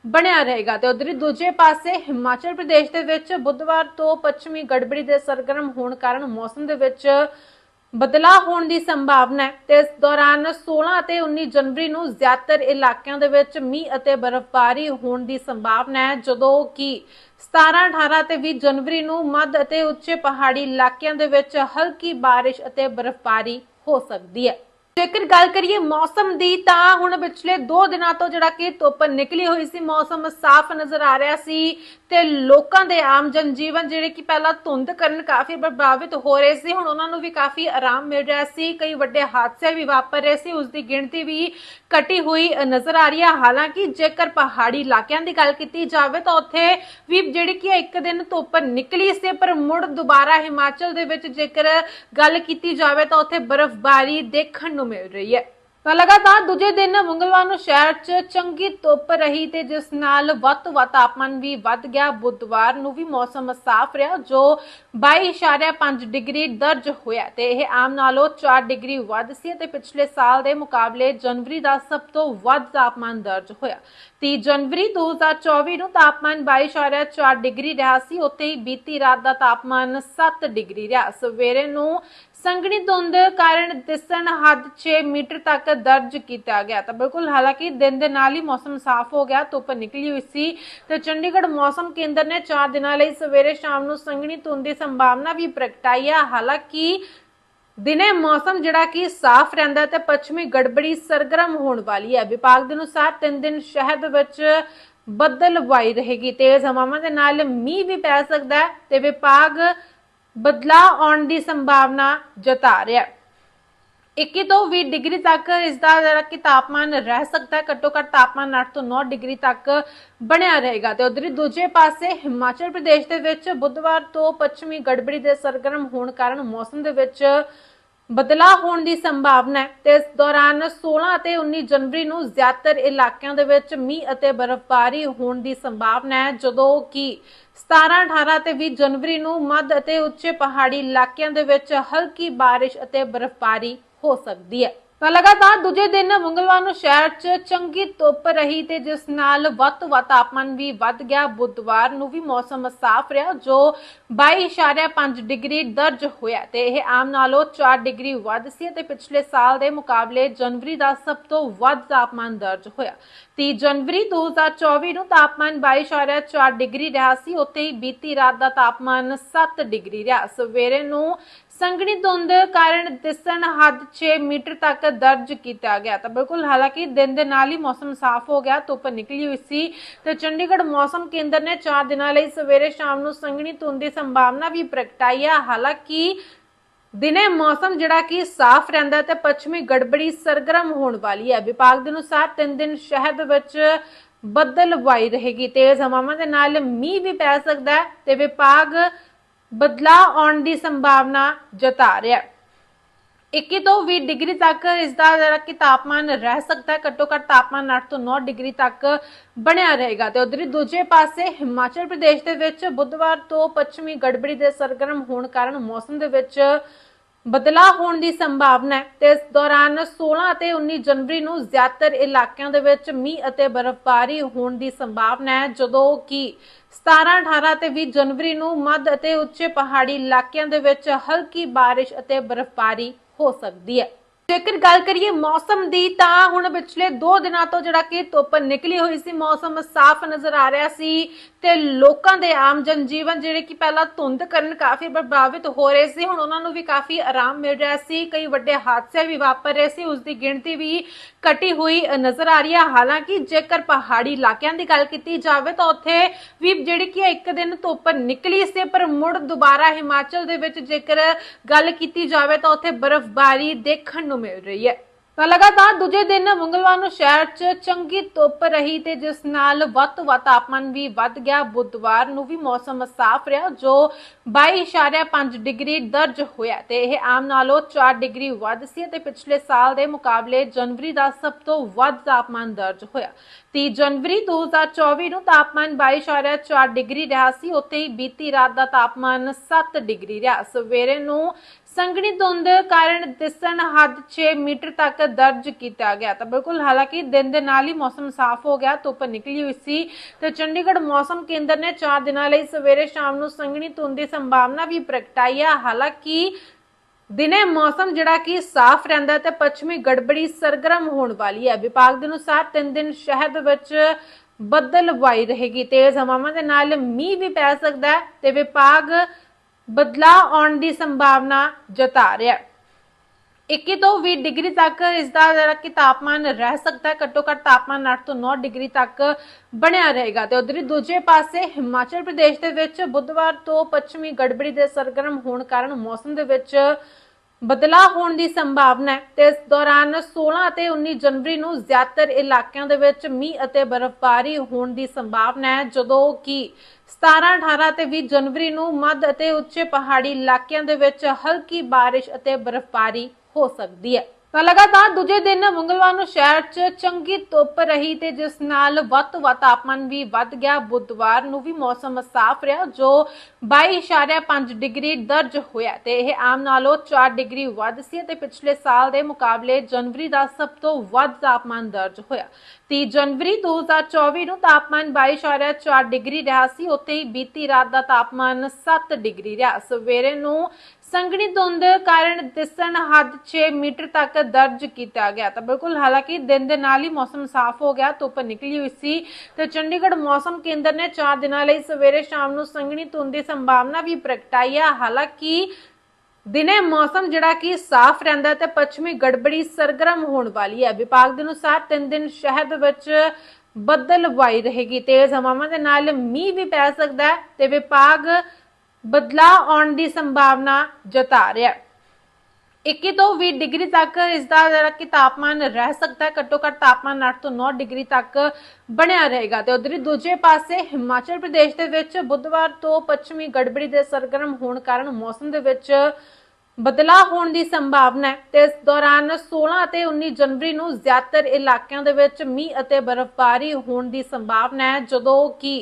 ਬਣਿਆ ਰਹੇਗਾ। ਤੇ ਉਧਰ ਦੂਜੇ ਪਾਸੇ ਹਿਮਾਚਲ ਪ੍ਰਦੇਸ਼ ਦੇ ਵਿੱਚ ਬੁੱਧਵਾਰ ਤੋਂ ਪੱਛਮੀ ਗੜਬੜੀ ਦੇ ਸਰਗਰਮ ਹੋਣ ਕਾਰਨ ਮੌਸਮ ਦੇ ਵਿੱਚ ਬਦਲਾਅ ਹੋਣ ਦੀ ਸੰਭਾਵਨਾ ਹੈ। ਤੇ ਇਸ ਦੌਰਾਨ 16 ਅਤੇ 19 ਜਨਵਰੀ ਨੂੰ ਜ਼ਿਆਦਾਤਰ ਇਲਾਕਿਆਂ ਦੇ ਵਿੱਚ ਮੀਂਹ ਅਤੇ ਬਰਫ਼ਬਾਰੀ ਹੋਣ ਦੀ ਸੰਭਾਵਨਾ ਹੈ, ਜਦੋਂ ਕਿ 17 18 ਤੇ 20 ਜਨਵਰੀ ਨੂੰ ਮੱਧ ਅਤੇ ਉੱਚੇ ਪਹਾੜੀ ਇਲਾਕਿਆਂ ਦੇ ਵਿੱਚ ਹਲਕੀ ਬਾਰਿਸ਼ ਅਤੇ ਬਰਫ਼ਬਾਰੀ ਹੋ ਸਕਦੀ ਹੈ। ਜੇਕਰ ਗੱਲ ਕਰੀਏ ਮੌਸਮ ਦੀ ਤਾਂ ਹੁਣ ਪਿਛਲੇ 2 ਦਿਨਾਂ ਤੋਂ ਜਿਹੜਾ ਕਿ ਧੁੱਪ ਨਿਕਲੀ ਹੋਈ ਸੀ, ਮੌਸਮ ਸਾਫ਼ ਨਜ਼ਰ ਆ ਰਿਹਾ ਸੀ ਤੇ ਲੋਕਾਂ ਦੇ ਆਮ ਜਨਜੀਵਨ ਜਿਹੜੇ ਕਿ ਪਹਿਲਾਂ ਧੁੰਦ ਕਾਰਨ ਕਾਫੀ ਪ੍ਰਭਾਵਿਤ ਹੋ ਰਹੇ ਸੀ, ਹੁਣ ਉਹਨਾਂ ਨੂੰ ਵੀ ਕਾਫੀ ਆਰਾਮ ਮਿਲ ਰਿਹਾ ਸੀ, ਕਈ ਵੱਡੇ ਹਾਦਸੇ ਵੀ ਵਾਪਰ ਰਹੇ ਸੀ ਉਸ ਦੀ ਗਿਣਤੀ ਵੀ ਘਟੀ ਹੋਈ ਨਜ਼ਰ ਆ ਰਹੀ ਹੈ ਹਾਲਾਂਕਿ ਜੇਕਰ ਪਹਾੜੀ ਇਲਾਕਿਆਂ ਦੀ ਗੱਲ ਕੀਤੀ ਜਾਵੇ ਤਾਂ ਉੱਥੇ ਵੀ ਜਿਹੜੀ ਕਿ ਇੱਕ ਦਿਨ ਧੁੱਪ ਨਿਕਲੀ ਸੀ, ਪਰ ਮੁੜ ਦੁਬਾਰਾ ਹਿਮਾਚਲ ਦੇ ਵਿੱਚ ਜੇਕਰ ਗੱਲ ਕੀਤੀ ਜਾਵੇ ਤਾਂ ਉੱਥੇ ਬਰਫ਼ਬਾਰੀ ਦੇਖਣ ਨੂੰ ਮਿਲ ਰਹੀ ਹੈ। ਤਾਂ ਲਗਾਤਾਰ ਦੂਜੇ ਦਿਨ ਮੰਗਲਵਾਰ ਨੂੰ ਸ਼ਹਿਰ 'ਚ ਚੰਗੀ ਧੁੱਪ ਰਹੀ ਤੇ ਜਿਸ ਨਾਲ ਵੱਧ ਤੋਂ ਵੱਧ ਤਾਪਮਾਨ ਵੀ ਵੱਧ ਗਿਆ। ਬੁੱਧਵਾਰ ਨੂੰ ਵੀ ਮੌਸਮ ਸਾਫ਼ ਰਿਹਾ, ਜੋ 22.5 ਡਿਗਰੀ ਦਰਜ ਹੋਇਆ ਤੇ ਇਹ ਆਮ ਨਾਲੋਂ 4 ਡਿਗਰੀ ਵੱਧ ਸੀ ਤੇ ਪਿਛਲੇ ਸਾਲ ਦੇ ਮੁਕਾਬਲੇ ਜਨਵਰੀ ਦਾ ਸਭ ਤੋਂ ਵੱਧ ਤਾਪਮਾਨ ਦਰਜ ਹੋਇਆ। 30 ਜਨਵਰੀ 2024 ਨੂੰ ਤਾਪਮਾਨ 22.4 ਡਿਗਰੀ ਰਿਹਾ ਸੀ, ਉੱਥੇ ਹੀ ਬੀਤੀ ਰਾਤ ਦਾ ਤਾਪਮਾਨ 7 ਡਿਗਰੀ ਰਿਹਾ। ਸਵੇਰੇ ਨੂੰ ਸੰਘਣੀ ਧੁੰਦ ਕਾਰਨ ਦਿਸਣ ਹੱਦ 6 ਮੀਟਰ ਤੱਕ ਦਰਜ ਕੀਤਾ ਗਿਆ। ਤਾਂ ਬਿਲਕੁਲ, ਹਾਲਾਂਕਿ ਦਿਨ ਦੇ ਨਾਲ ਹੀ ਮੌਸਮ ਸਾਫ਼ ਹੋ ਗਿਆ, ਧੁੱਪ ਨਿਕਲੀ ਹੋਈ ਸੀ। ਤੇ ਚੰਡੀਗੜ੍ਹ ਮੌਸਮ ਕੇਂਦਰ ਨੇ 4 ਦਿਨਾਂ ਲਈ ਸਵੇਰੇ ਸ਼ਾਮ ਨੂੰ ਸੰਘਣੀ ਧੁੰਦ ਦੀ ਸੰਭਾਵਨਾ ਵੀ ਪ੍ਰਗਟਾਈ ਹੈ ਹਾਲਾਂਕਿ ਦਿਨੇ ਮੌਸਮ ਜਿਹੜਾ ਕਿ ਸਾਫ਼ ਰਹਿੰਦਾ ਤੇ ਪੱਛਮੀ ਗੜਬੜੀ ਸਰਗਰਮ ਹੋਣ ਵਾਲੀ ਹੈ। ਵਿਭਾਗ ਦੇ ਅਨੁਸਾਰ ਤਿੰਨ ਦਿਨ ਸ਼ਹਿਰ ਦੇ ਵਿੱਚ ਬੱਦਲਵਾਈ ਰਹੇਗੀ। ਤੇਜ਼ ਹਵਾਵਾਂ ਦੇ ਨਾਲ ਮੀਂਹ ਵੀ ਪੈ ਸਕਦਾ ਹੈ ਤੇ ਵਿਭਾਗ ਬਦਲਾਅ ਆਉਣ ਦੀ ਸੰਭਾਵਨਾ ਜਤਾ ਰਿਹਾ ਹੈ। 21 ਤੋਂ 20 ਡਿਗਰੀ ਤੱਕ ਇਸ ਦਾ ਜਿਹੜਾ ਕਿ ਤਾਪਮਾਨ ਰਹਿ ਸਕਦਾ ਹੈ, ਘੱਟੋ ਘੱਟ ਤਾਪਮਾਨ 8 ਤੋਂ 9 ਡਿਗਰੀ ਤੱਕ ਬਣਿਆ ਰਹੇਗਾ। ਤੇ ਉਧਰ ਦੂਜੇ ਪਾਸੇ ਹਿਮਾਚਲ ਪ੍ਰਦੇਸ਼ ਦੇ ਵਿੱਚ ਬੁੱਧਵਾਰ ਤੋਂ ਪੱਛਮੀ ਗੜਬੜੀ ਦੇ ਸਰਗਰਮ ਹੋਣ ਕਾਰਨ ਮੌਸਮ ਦੇ ਵਿੱਚ ਬਦਲਾਅ ਹੋਣ ਦੀ ਸੰਭਾਵਨਾ ਹੈ। ਤੇ ਇਸ ਦੌਰਾਨ 16 ਅਤੇ 19 ਜਨਵਰੀ ਨੂੰ ਜ਼ਿਆਦਾਤਰ ਇਲਾਕਿਆਂ ਦੇ ਵਿੱਚ ਮੀਂਹ ਅਤੇ ਬਰਫ਼ਬਾਰੀ ਹੋਣ ਦੀ ਸੰਭਾਵਨਾ ਹੈ, ਜਦੋਂ ਕਿ 17 18 ਤੇ 20 ਜਨਵਰੀ ਨੂੰ ਮੱਧ ਅਤੇ ਉੱਚੇ ਪਹਾੜੀ ਇਲਾਕਿਆਂ ਦੇ ਵਿੱਚ ਹਲਕੀ ਬਾਰਿਸ਼ ਅਤੇ ਬਰਫ਼ਬਾਰੀ ਹੋ ਸਕਦੀ ਹੈ। ਤਾਂ ਲਗਾਤਾਰ ਦੂਜੇ ਦਿਨ ਮੰਗਲਵਾਰ ਨੂੰ ਸ਼ਹਿਰ 'ਚ ਚੰਗੀ ਧੁੱਪ ਰਹੀ ਤੇ ਜਿਸ ਨਾਲ ਵੱਧ ਤੋਂ ਵੱਧ ਤਾਪਮਾਨ ਵੀ ਵੱਧ ਗਿਆ। ਬੁੱਧਵਾਰ ਨੂੰ ਵੀ ਮੌਸਮ ਸਾਫ਼ ਰਿਹਾ, ਜੋ 22.5 ਡਿਗਰੀ ਦਰਜ ਹੋਇਆ ਤੇ ਇਹ ਆਮ ਨਾਲੋਂ 4 ਡਿਗਰੀ ਵੱਧ ਸੀ ਤੇ ਪਿਛਲੇ ਸਾਲ ਦੇ ਮੁਕਾਬਲੇ ਜਨਵਰੀ ਦਾ ਸਭ ਤੋਂ ਵੱਧ ਤਾਪਮਾਨ ਦਰਜ ਹੋਇਆ। 30 ਜਨਵਰੀ 2024 ਨੂੰ ਤਾਪਮਾਨ 22.4 ਡਿਗਰੀ ਰਿਹਾ ਸੀ, ਉੱਥੇ ਹੀ ਬੀਤੀ ਰਾਤ ਦਾ ਤਾਪਮਾਨ 7 ਡਿਗਰੀ ਰਿਹਾ। ਸਵੇਰੇ ਨੂੰ ਸੰਘਣੀ ਧੁੰਦ ਕਾਰਨ ਦਿਸਣ ਹੱਦ 6 ਮੀਟਰ ਤੱਕ ਦਰਜ ਕੀਤਾ ਗਿਆ। ਤਾਂ ਬਿਲਕੁਲ, ਹਾਲਾਂਕਿ ਦਿਨ ਦੇ ਨਾਲ ਹੀ ਮੌਸਮ ਸਾਫ਼ ਹੋ ਗਿਆ, ਧੁੱਪ ਨਿਕਲੀ ਹੋਈ ਸੀ। ਤੇ ਚੰਡੀਗੜ੍ਹ ਮੌਸਮ ਕੇਂਦਰ ਨੇ 4 ਦਿਨਾਂ ਲਈ ਸਵੇਰੇ ਸ਼ਾਮ ਨੂੰ ਸੰਘਣੀ ਧੁੰਦ ਦੀ ਸੰਭਾਵਨਾ ਵੀ ਪ੍ਰਗਟਾਈ ਹੈ ਹਾਲਾਂਕਿ ਦਿਨੇ ਮੌਸਮ ਜਿਹੜਾ ਕਿ ਸਾਫ਼ ਰਹਿੰਦਾ ਹੈ ਤੇ ਪੱਛਮੀ ਗੜਬੜੀ ਸਰਗਰਮ ਹੋਣ ਵਾਲੀ ਹੈ। ਵਿਭਾਗ ਦੇ ਅਨੁਸਾਰ ਤਿੰਨ ਦਿਨ ਸ਼ਹਿਰ ਦੇ ਵਿੱਚ ਬੱਦਲਵਾਈ ਰਹੇਗੀ। ਤੇਜ਼ ਹਵਾਵਾਂ ਦੇ ਨਾਲ ਮੀਂਹ ਵੀ ਪੈ ਸਕਦਾ ਹੈ ਤੇ ਵਿਭਾਗ ਬਦਲਾਅ ਆਉਣ ਦੀ ਸੰਭਾਵਨਾ ਜਤਾ ਰਿਹਾ ਹੈ। 21 ਤੋਂ 20 ਡਿਗਰੀ ਤੱਕ ਇਸ ਦਾ ਜਿਹੜਾ ਕਿ ਤਾਪਮਾਨ ਰਹਿ ਸਕਦਾ ਹੈ, ਘੱਟੋ ਘੱਟ ਤਾਪਮਾਨ 8 ਤੋਂ 9 ਡਿਗਰੀ ਤੱਕ ਬਣਿਆ ਰਹੇਗਾ। ਤੇ ਉਧਰ ਦੂਜੇ ਪਾਸੇ ਹਿਮਾਚਲ ਪ੍ਰਦੇਸ਼ ਦੇ ਵਿੱਚ ਬੁੱਧਵਾਰ ਤੋਂ ਪੱਛਮੀ ਗੜਬੜੀ ਦੇ ਸਰਗਰਮ ਹੋਣ ਕਾਰਨ ਮੌਸਮ ਦੇ ਵਿੱਚ ਬਦਲਾਅ ਹੋਣ ਦੀ ਸੰਭਾਵਨਾ ਹੈ। ਤੇ ਇਸ ਦੌਰਾਨ 16 ਅਤੇ 19 ਜਨਵਰੀ ਨੂੰ ਜ਼ਿਆਦਾਤਰ ਇਲਾਕਿਆਂ ਦੇ ਵਿੱਚ ਮੀਂਹ ਅਤੇ ਬਰਫ਼ਬਾਰੀ ਹੋਣ ਦੀ ਸੰਭਾਵਨਾ ਹੈ, ਜਦੋਂ ਕਿ 17 18 ਅਤੇ 20 ਜਨਵਰੀ ਨੂੰ ਮੱਧ ਅਤੇ ਉੱਚੇ ਪਹਾੜੀ ਇਲਾਕਿਆਂ ਦੇ ਵਿੱਚ ਹਲਕੀ ਬਾਰਿਸ਼ ਅਤੇ ਬਰਫ਼ਬਾਰੀ ਹੋ ਸਕਦੀ ਹੈ। ਜੇਕਰ ਗੱਲ ਕਰੀਏ ਮੌਸਮ ਦੀ, ਤਾਂ ਹੁਣ ਪਿਛਲੇ 2 ਦਿਨਾਂ ਤੋਂ ਜਿਹੜਾ ਕਿ ਧੁੱਪ ਨਿਕਲੀ ਹੋਈ ਸੀ, ਮੌਸਮ ਸਾਫ਼ ਨਜ਼ਰ ਆ ਰਿਹਾ ਸੀ। ਤੇ ਲੋਕਾਂ ਦੇ ਆਮ ਜਨਜੀਵਨ ਜਿਹੜੇ ਕਿ ਪਹਿਲਾਂ ਧੁੰਦ ਕਰਨ ਕਾਫੀ ਪ੍ਰਭਾਵਿਤ ਹੋ ਰਹੇ ਸੀ, ਹੁਣ ਉਹਨਾਂ ਨੂੰ ਵੀ ਕਾਫੀ ਆਰਾਮ ਮਿਲ ਰਿਹਾ ਸੀ, ਕਈ ਵੱਡੇ ਹਾਦਸੇ ਵੀ ਵਾਪਰ ਰਹੇ ਸੀ ਉਸ ਦੀ ਗਿਣਤੀ ਵੀ ਘਟੀ ਹੋਈ ਨਜ਼ਰ ਆ ਰਹੀ ਹੈ ਹਾਲਾਂਕਿ ਜੇਕਰ ਪਹਾੜੀ ਇਲਾਕਿਆਂ ਦੀ ਗੱਲ ਕੀਤੀ ਜਾਵੇ ਤਾਂ ਉੱਥੇ ਵੀ ਜਿਹੜੀ ਕਿ ਇੱਕ ਦਿਨ ਧੁੱਪ ਨਿਕਲੀ ਸੀ, ਪਰ ਮੁੜ ਦੁਬਾਰਾ ਹਿਮਾਚਲ ਦੇ ਵਿੱਚ ਜੇਕਰ ਗੱਲ ਕੀਤੀ ਜਾਵੇ ਤਾਂ ਉੱਥੇ ਬਰਫ਼ਬਾਰੀ ਦੇਖਣ ਨੂੰ ਮਿਲ ਰਹੀ ਹੈ। ਤਾਂ ਲਗਾਤਾਰ ਦੂਜੇ ਦਿਨ ਮੰਗਲਵਾਰ ਨੂੰ ਸ਼ਹਿਰ 'ਚ ਚੰਗੀ ਧੁੱਪ ਰਹੀ ਤੇ ਜਿਸ ਨਾਲ ਵੱਧ ਤੋਂ ਵੱਧ ਤਾਪਮਾਨ ਵੀ ਵੱਧ ਗਿਆ। ਬੁੱਧਵਾਰ ਨੂੰ ਵੀ ਮੌਸਮ ਸਾਫ਼ ਰਿਹਾ, ਜੋ 22.5 ਡਿਗਰੀ ਦਰਜ ਹੋਇਆ ਤੇ ਇਹ ਆਮ ਨਾਲੋਂ 4 ਡਿਗਰੀ ਵੱਧ ਸੀ ਤੇ ਪਿਛਲੇ ਸਾਲ ਦੇ ਮੁਕਾਬਲੇ ਜਨਵਰੀ ਦਾ ਸਭ ਤੋਂ ਵੱਧ ਤਾਪਮਾਨ ਦਰਜ ਹੋਇਆ। 30 ਜਨਵਰੀ 2024 ਨੂੰ ਤਾਪਮਾਨ 22.4 ਡਿਗਰੀ ਰਿਹਾ ਸੀ, ਉੱਥੇ ਹੀ ਬੀਤੀ ਰਾਤ ਦਾ ਤਾਪਮਾਨ 7 ਡਿਗਰੀ ਰਿਹਾ। ਸਵੇਰੇ ਨੂੰ ਸੰਘਣੀ ਧੁੰਦ ਕਾਰਨ ਦਿਸਣ ਹੱਦ 6 ਮੀਟਰ ਤੱਕ ਦਰਜ ਕੀਤਾ ਗਿਆ। ਤਾਂ ਬਿਲਕੁਲ, ਹਾਲਾਂਕਿ ਦਿਨ ਦੇ ਨਾਲ ਹੀ ਮੌਸਮ ਸਾਫ਼ ਹੋ ਗਿਆ, ਧੁੱਪ ਨਿਕਲੀ ਹੋਈ ਸੀ। ਤੇ ਚੰਡੀਗੜ੍ਹ ਮੌਸਮ ਕੇਂਦਰ ਨੇ 4 ਦਿਨਾਂ ਲਈ ਸਵੇਰੇ ਸ਼ਾਮ ਨੂੰ ਸੰਘਣੀ ਧੁੰਦ ਦੀ ਸੰਭਾਵਨਾ ਵੀ ਪ੍ਰਗਟਾਈ ਹੈ ਹਾਲਾਂਕਿ ਦਿਨੇ ਮੌਸਮ ਜਿਹੜਾ ਕਿ ਸਾਫ਼ ਰਹਿੰਦਾ ਤੇ ਪੱਛਮੀ ਗੜਬੜੀ ਸਰਗਰਮ ਹੋਣ ਵਾਲੀ ਹੈ। ਵਿਭਾਗ ਦੇ ਅਨੁਸਾਰ ਤਿੰਨ ਦਿਨ ਸ਼ਹਿਰ ਦੇ ਵਿੱਚ ਬੱਦਲਵਾਈ ਰਹੇਗੀ। ਤੇਜ਼ ਹਵਾਵਾਂ ਦੇ ਨਾਲ ਮੀਂਹ ਵੀ ਪੈ ਸਕਦਾ ਹੈ ਤੇ ਵਿਭਾਗ ਬਦਲਾਅ ਆਉਣ ਦੀ ਸੰਭਾਵਨਾ ਜਤਾ ਰਿਹਾ ਹੈ। 21 ਤੋਂ 20 ਡਿਗਰੀ ਤੱਕ ਇਸ ਦਾ ਜਿਹੜਾ ਕਿ ਤਾਪਮਾਨ ਰਹਿ ਸਕਦਾ ਹੈ, ਘੱਟੋ ਘੱਟ ਤਾਪਮਾਨ 8 ਤੋਂ 9 ਡਿਗਰੀ ਤੱਕ ਬਣਿਆ ਰਹੇਗਾ। ਤੇ ਉਧਰ ਦੂਜੇ ਪਾਸੇ ਹਿਮਾਚਲ ਪ੍ਰਦੇਸ਼ ਦੇ ਵਿੱਚ ਬੁੱਧਵਾਰ ਤੋਂ ਪੱਛਮੀ ਗੜਬੜੀ ਦੇ ਸਰਗਰਮ ਹੋਣ ਕਾਰਨ ਮੌਸਮ ਦੇ ਵਿੱਚ ਬਦਲਾਅ ਹੋਣ ਦੀ ਸੰਭਾਵਨਾ ਹੈ। ਤੇ ਇਸ ਦੌਰਾਨ 16 ਅਤੇ 19 ਜਨਵਰੀ ਨੂੰ ਜ਼ਿਆਦਾਤਰ ਇਲਾਕਿਆਂ ਦੇ ਵਿੱਚ ਮੀਂਹ ਅਤੇ ਬਰਫ਼ਬਾਰੀ ਹੋਣ ਦੀ ਸੰਭਾਵਨਾ ਹੈ, ਜਦੋਂ ਕਿ 17 18 ਅਤੇ 20 ਜਨਵਰੀ ਨੂੰ ਮੱਧ ਅਤੇ ਉੱਚੇ ਪਹਾੜੀ ਇਲਾਕਿਆਂ ਦੇ ਵਿੱਚ ਹਲਕੀ ਬਾਰਿਸ਼ ਅਤੇ ਬਰਫ਼ਬਾਰੀ ਹੋ ਸਕਦੀ ਹੈ। ਤਾਂ ਲਗਾਤਾਰ ਦੂਜੇ ਦਿਨ ਮੰਗਲਵਾਰ ਨੂੰ ਸ਼ਹਿਰ 'ਚ ਚੰਗੀ ਧੁੱਪ ਰਹੀ ਤੇ ਜਿਸ ਨਾਲ ਵੱਧ ਤੋਂ ਵੱਧ ਤਾਪਮਾਨ ਵੀ ਵੱਧ ਗਿਆ। ਬੁੱਧਵਾਰ ਨੂੰ ਵੀ ਮੌਸਮ ਸਾਫ਼ ਰਿਹਾ, ਜੋ 22.5 ਡਿਗਰੀ ਦਰਜ ਹੋਇਆ ਤੇ ਇਹ ਆਮ ਨਾਲੋਂ 4 ਡਿਗਰੀ ਵੱਧ ਸੀ ਤੇ ਪਿਛਲੇ ਸਾਲ ਦੇ ਮੁਕਾਬਲੇ ਜਨਵਰੀ ਦਾ ਸਭ ਤੋਂ ਵੱਧ ਤਾਪਮਾਨ ਦਰਜ ਹੋਇਆ। 30 ਜਨਵਰੀ 2024 ਨੂੰ ਤਾਪਮਾਨ 22.4 ਡਿਗਰੀ ਰਿਹਾ ਸੀ, ਉੱਥੇ ਹੀ ਬੀਤੀ ਰਾਤ ਦਾ ਤਾਪਮਾਨ 7 ਡਿਗਰੀ ਰਿਹਾ। ਸਵੇਰੇ ਨੂੰ ਸੰਘਣੀ ਧੁੰਦ ਕਾਰਨ ਦਿਸਣ ਹੱਦ 6 ਮੀਟਰ ਤੱਕ ਦਰਜ ਕੀਤਾ ਗਿਆ। ਤਾਂ ਬਿਲਕੁਲ, ਹਾਲਾਂਕਿ ਦਿਨ ਦੇ ਨਾਲ ਹੀ ਮੌਸਮ ਸਾਫ਼ ਹੋ ਗਿਆ, ਧੁੱਪ ਨਿਕਲੀ ਹੋਈ ਸੀ। ਤੇ ਚੰਡੀਗੜ੍ਹ ਮੌਸਮ ਕੇਂਦਰ ਨੇ 4 ਦਿਨਾਂ ਲਈ ਸਵੇਰੇ ਸ਼ਾਮ ਨੂੰ ਸੰਘਣੀ ਧੁੰਦ ਦੀ ਸੰਭਾਵਨਾ ਵੀ ਪ੍ਰਗਟਾਈ ਹੈ ਹਾਲਾਂਕਿ ਦਿਨੇ ਮੌਸਮ ਜਿਹੜਾ ਕਿ ਸਾਫ਼ ਰਹਿੰਦਾ ਤੇ ਪੱਛਮੀ ਗੜਬੜੀ ਸਰਗਰਮ ਹੋਣ ਵਾਲੀ ਹੈ। ਵਿਭਾਗ ਦੇ ਅਨੁਸਾਰ ਤਿੰਨ ਦਿਨ ਸ਼ਹਿਰ ਦੇ ਵਿੱਚ ਬੱਦਲਵਾਈ ਰਹੇਗੀ। ਤੇਜ਼ ਹਵਾਵਾਂ ਦੇ ਨਾਲ ਮੀਂਹ ਵੀ ਪੈ ਸਕਦਾ ਹੈ ਤੇ ਵਿਭਾਗ ਬਦਲਾਅ ਆਉਣ ਦੀ ਸੰਭਾਵਨਾ ਜਤਾ ਰਿਹਾ। ਹੈ 21 ਤੋਂ 20 ਡਿਗਰੀ ਤੱਕ ਇਸ ਦਾ ਜਿਹੜਾ ਕਿ ਤਾਪਮਾਨ ਰਹਿ ਸਕਦਾ ਹੈ, ਘੱਟੋ ਘੱਟ ਤਾਪਮਾਨ 8 ਤੋਂ 9 ਡਿਗਰੀ ਤੱਕ ਬਣਿਆ ਰਹੇਗਾ। ਤੇ ਉਧਰ ਦੂਜੇ ਪਾਸੇ ਹਿਮਾਚਲ ਪ੍ਰਦੇਸ਼ ਦੇ ਵਿੱਚ ਬੁੱਧਵਾਰ ਤੋਂ ਪੱਛਮੀ ਗੜਬੜੀ ਦੇ ਸਰਗਰਮ ਹੋਣ ਕਾਰਨ ਮੌਸਮ ਦੇ ਵਿੱਚ ਬਦਲਾਅ ਹੋਣ ਦੀ ਸੰਭਾਵਨਾ ਹੈ। ਤੇ ਇਸ ਦੌਰਾਨ 16 ਅਤੇ 19 ਜਨਵਰੀ ਨੂੰ ਜ਼ਿਆਦਾਤਰ ਇਲਾਕਿਆਂ ਦੇ ਵਿੱਚ ਮੀਂਹ ਅਤੇ ਬਰਫ਼ਬਾਰੀ ਹੋਣ ਦੀ ਸੰਭਾਵਨਾ ਹੈ, ਜਦੋਂ ਕਿ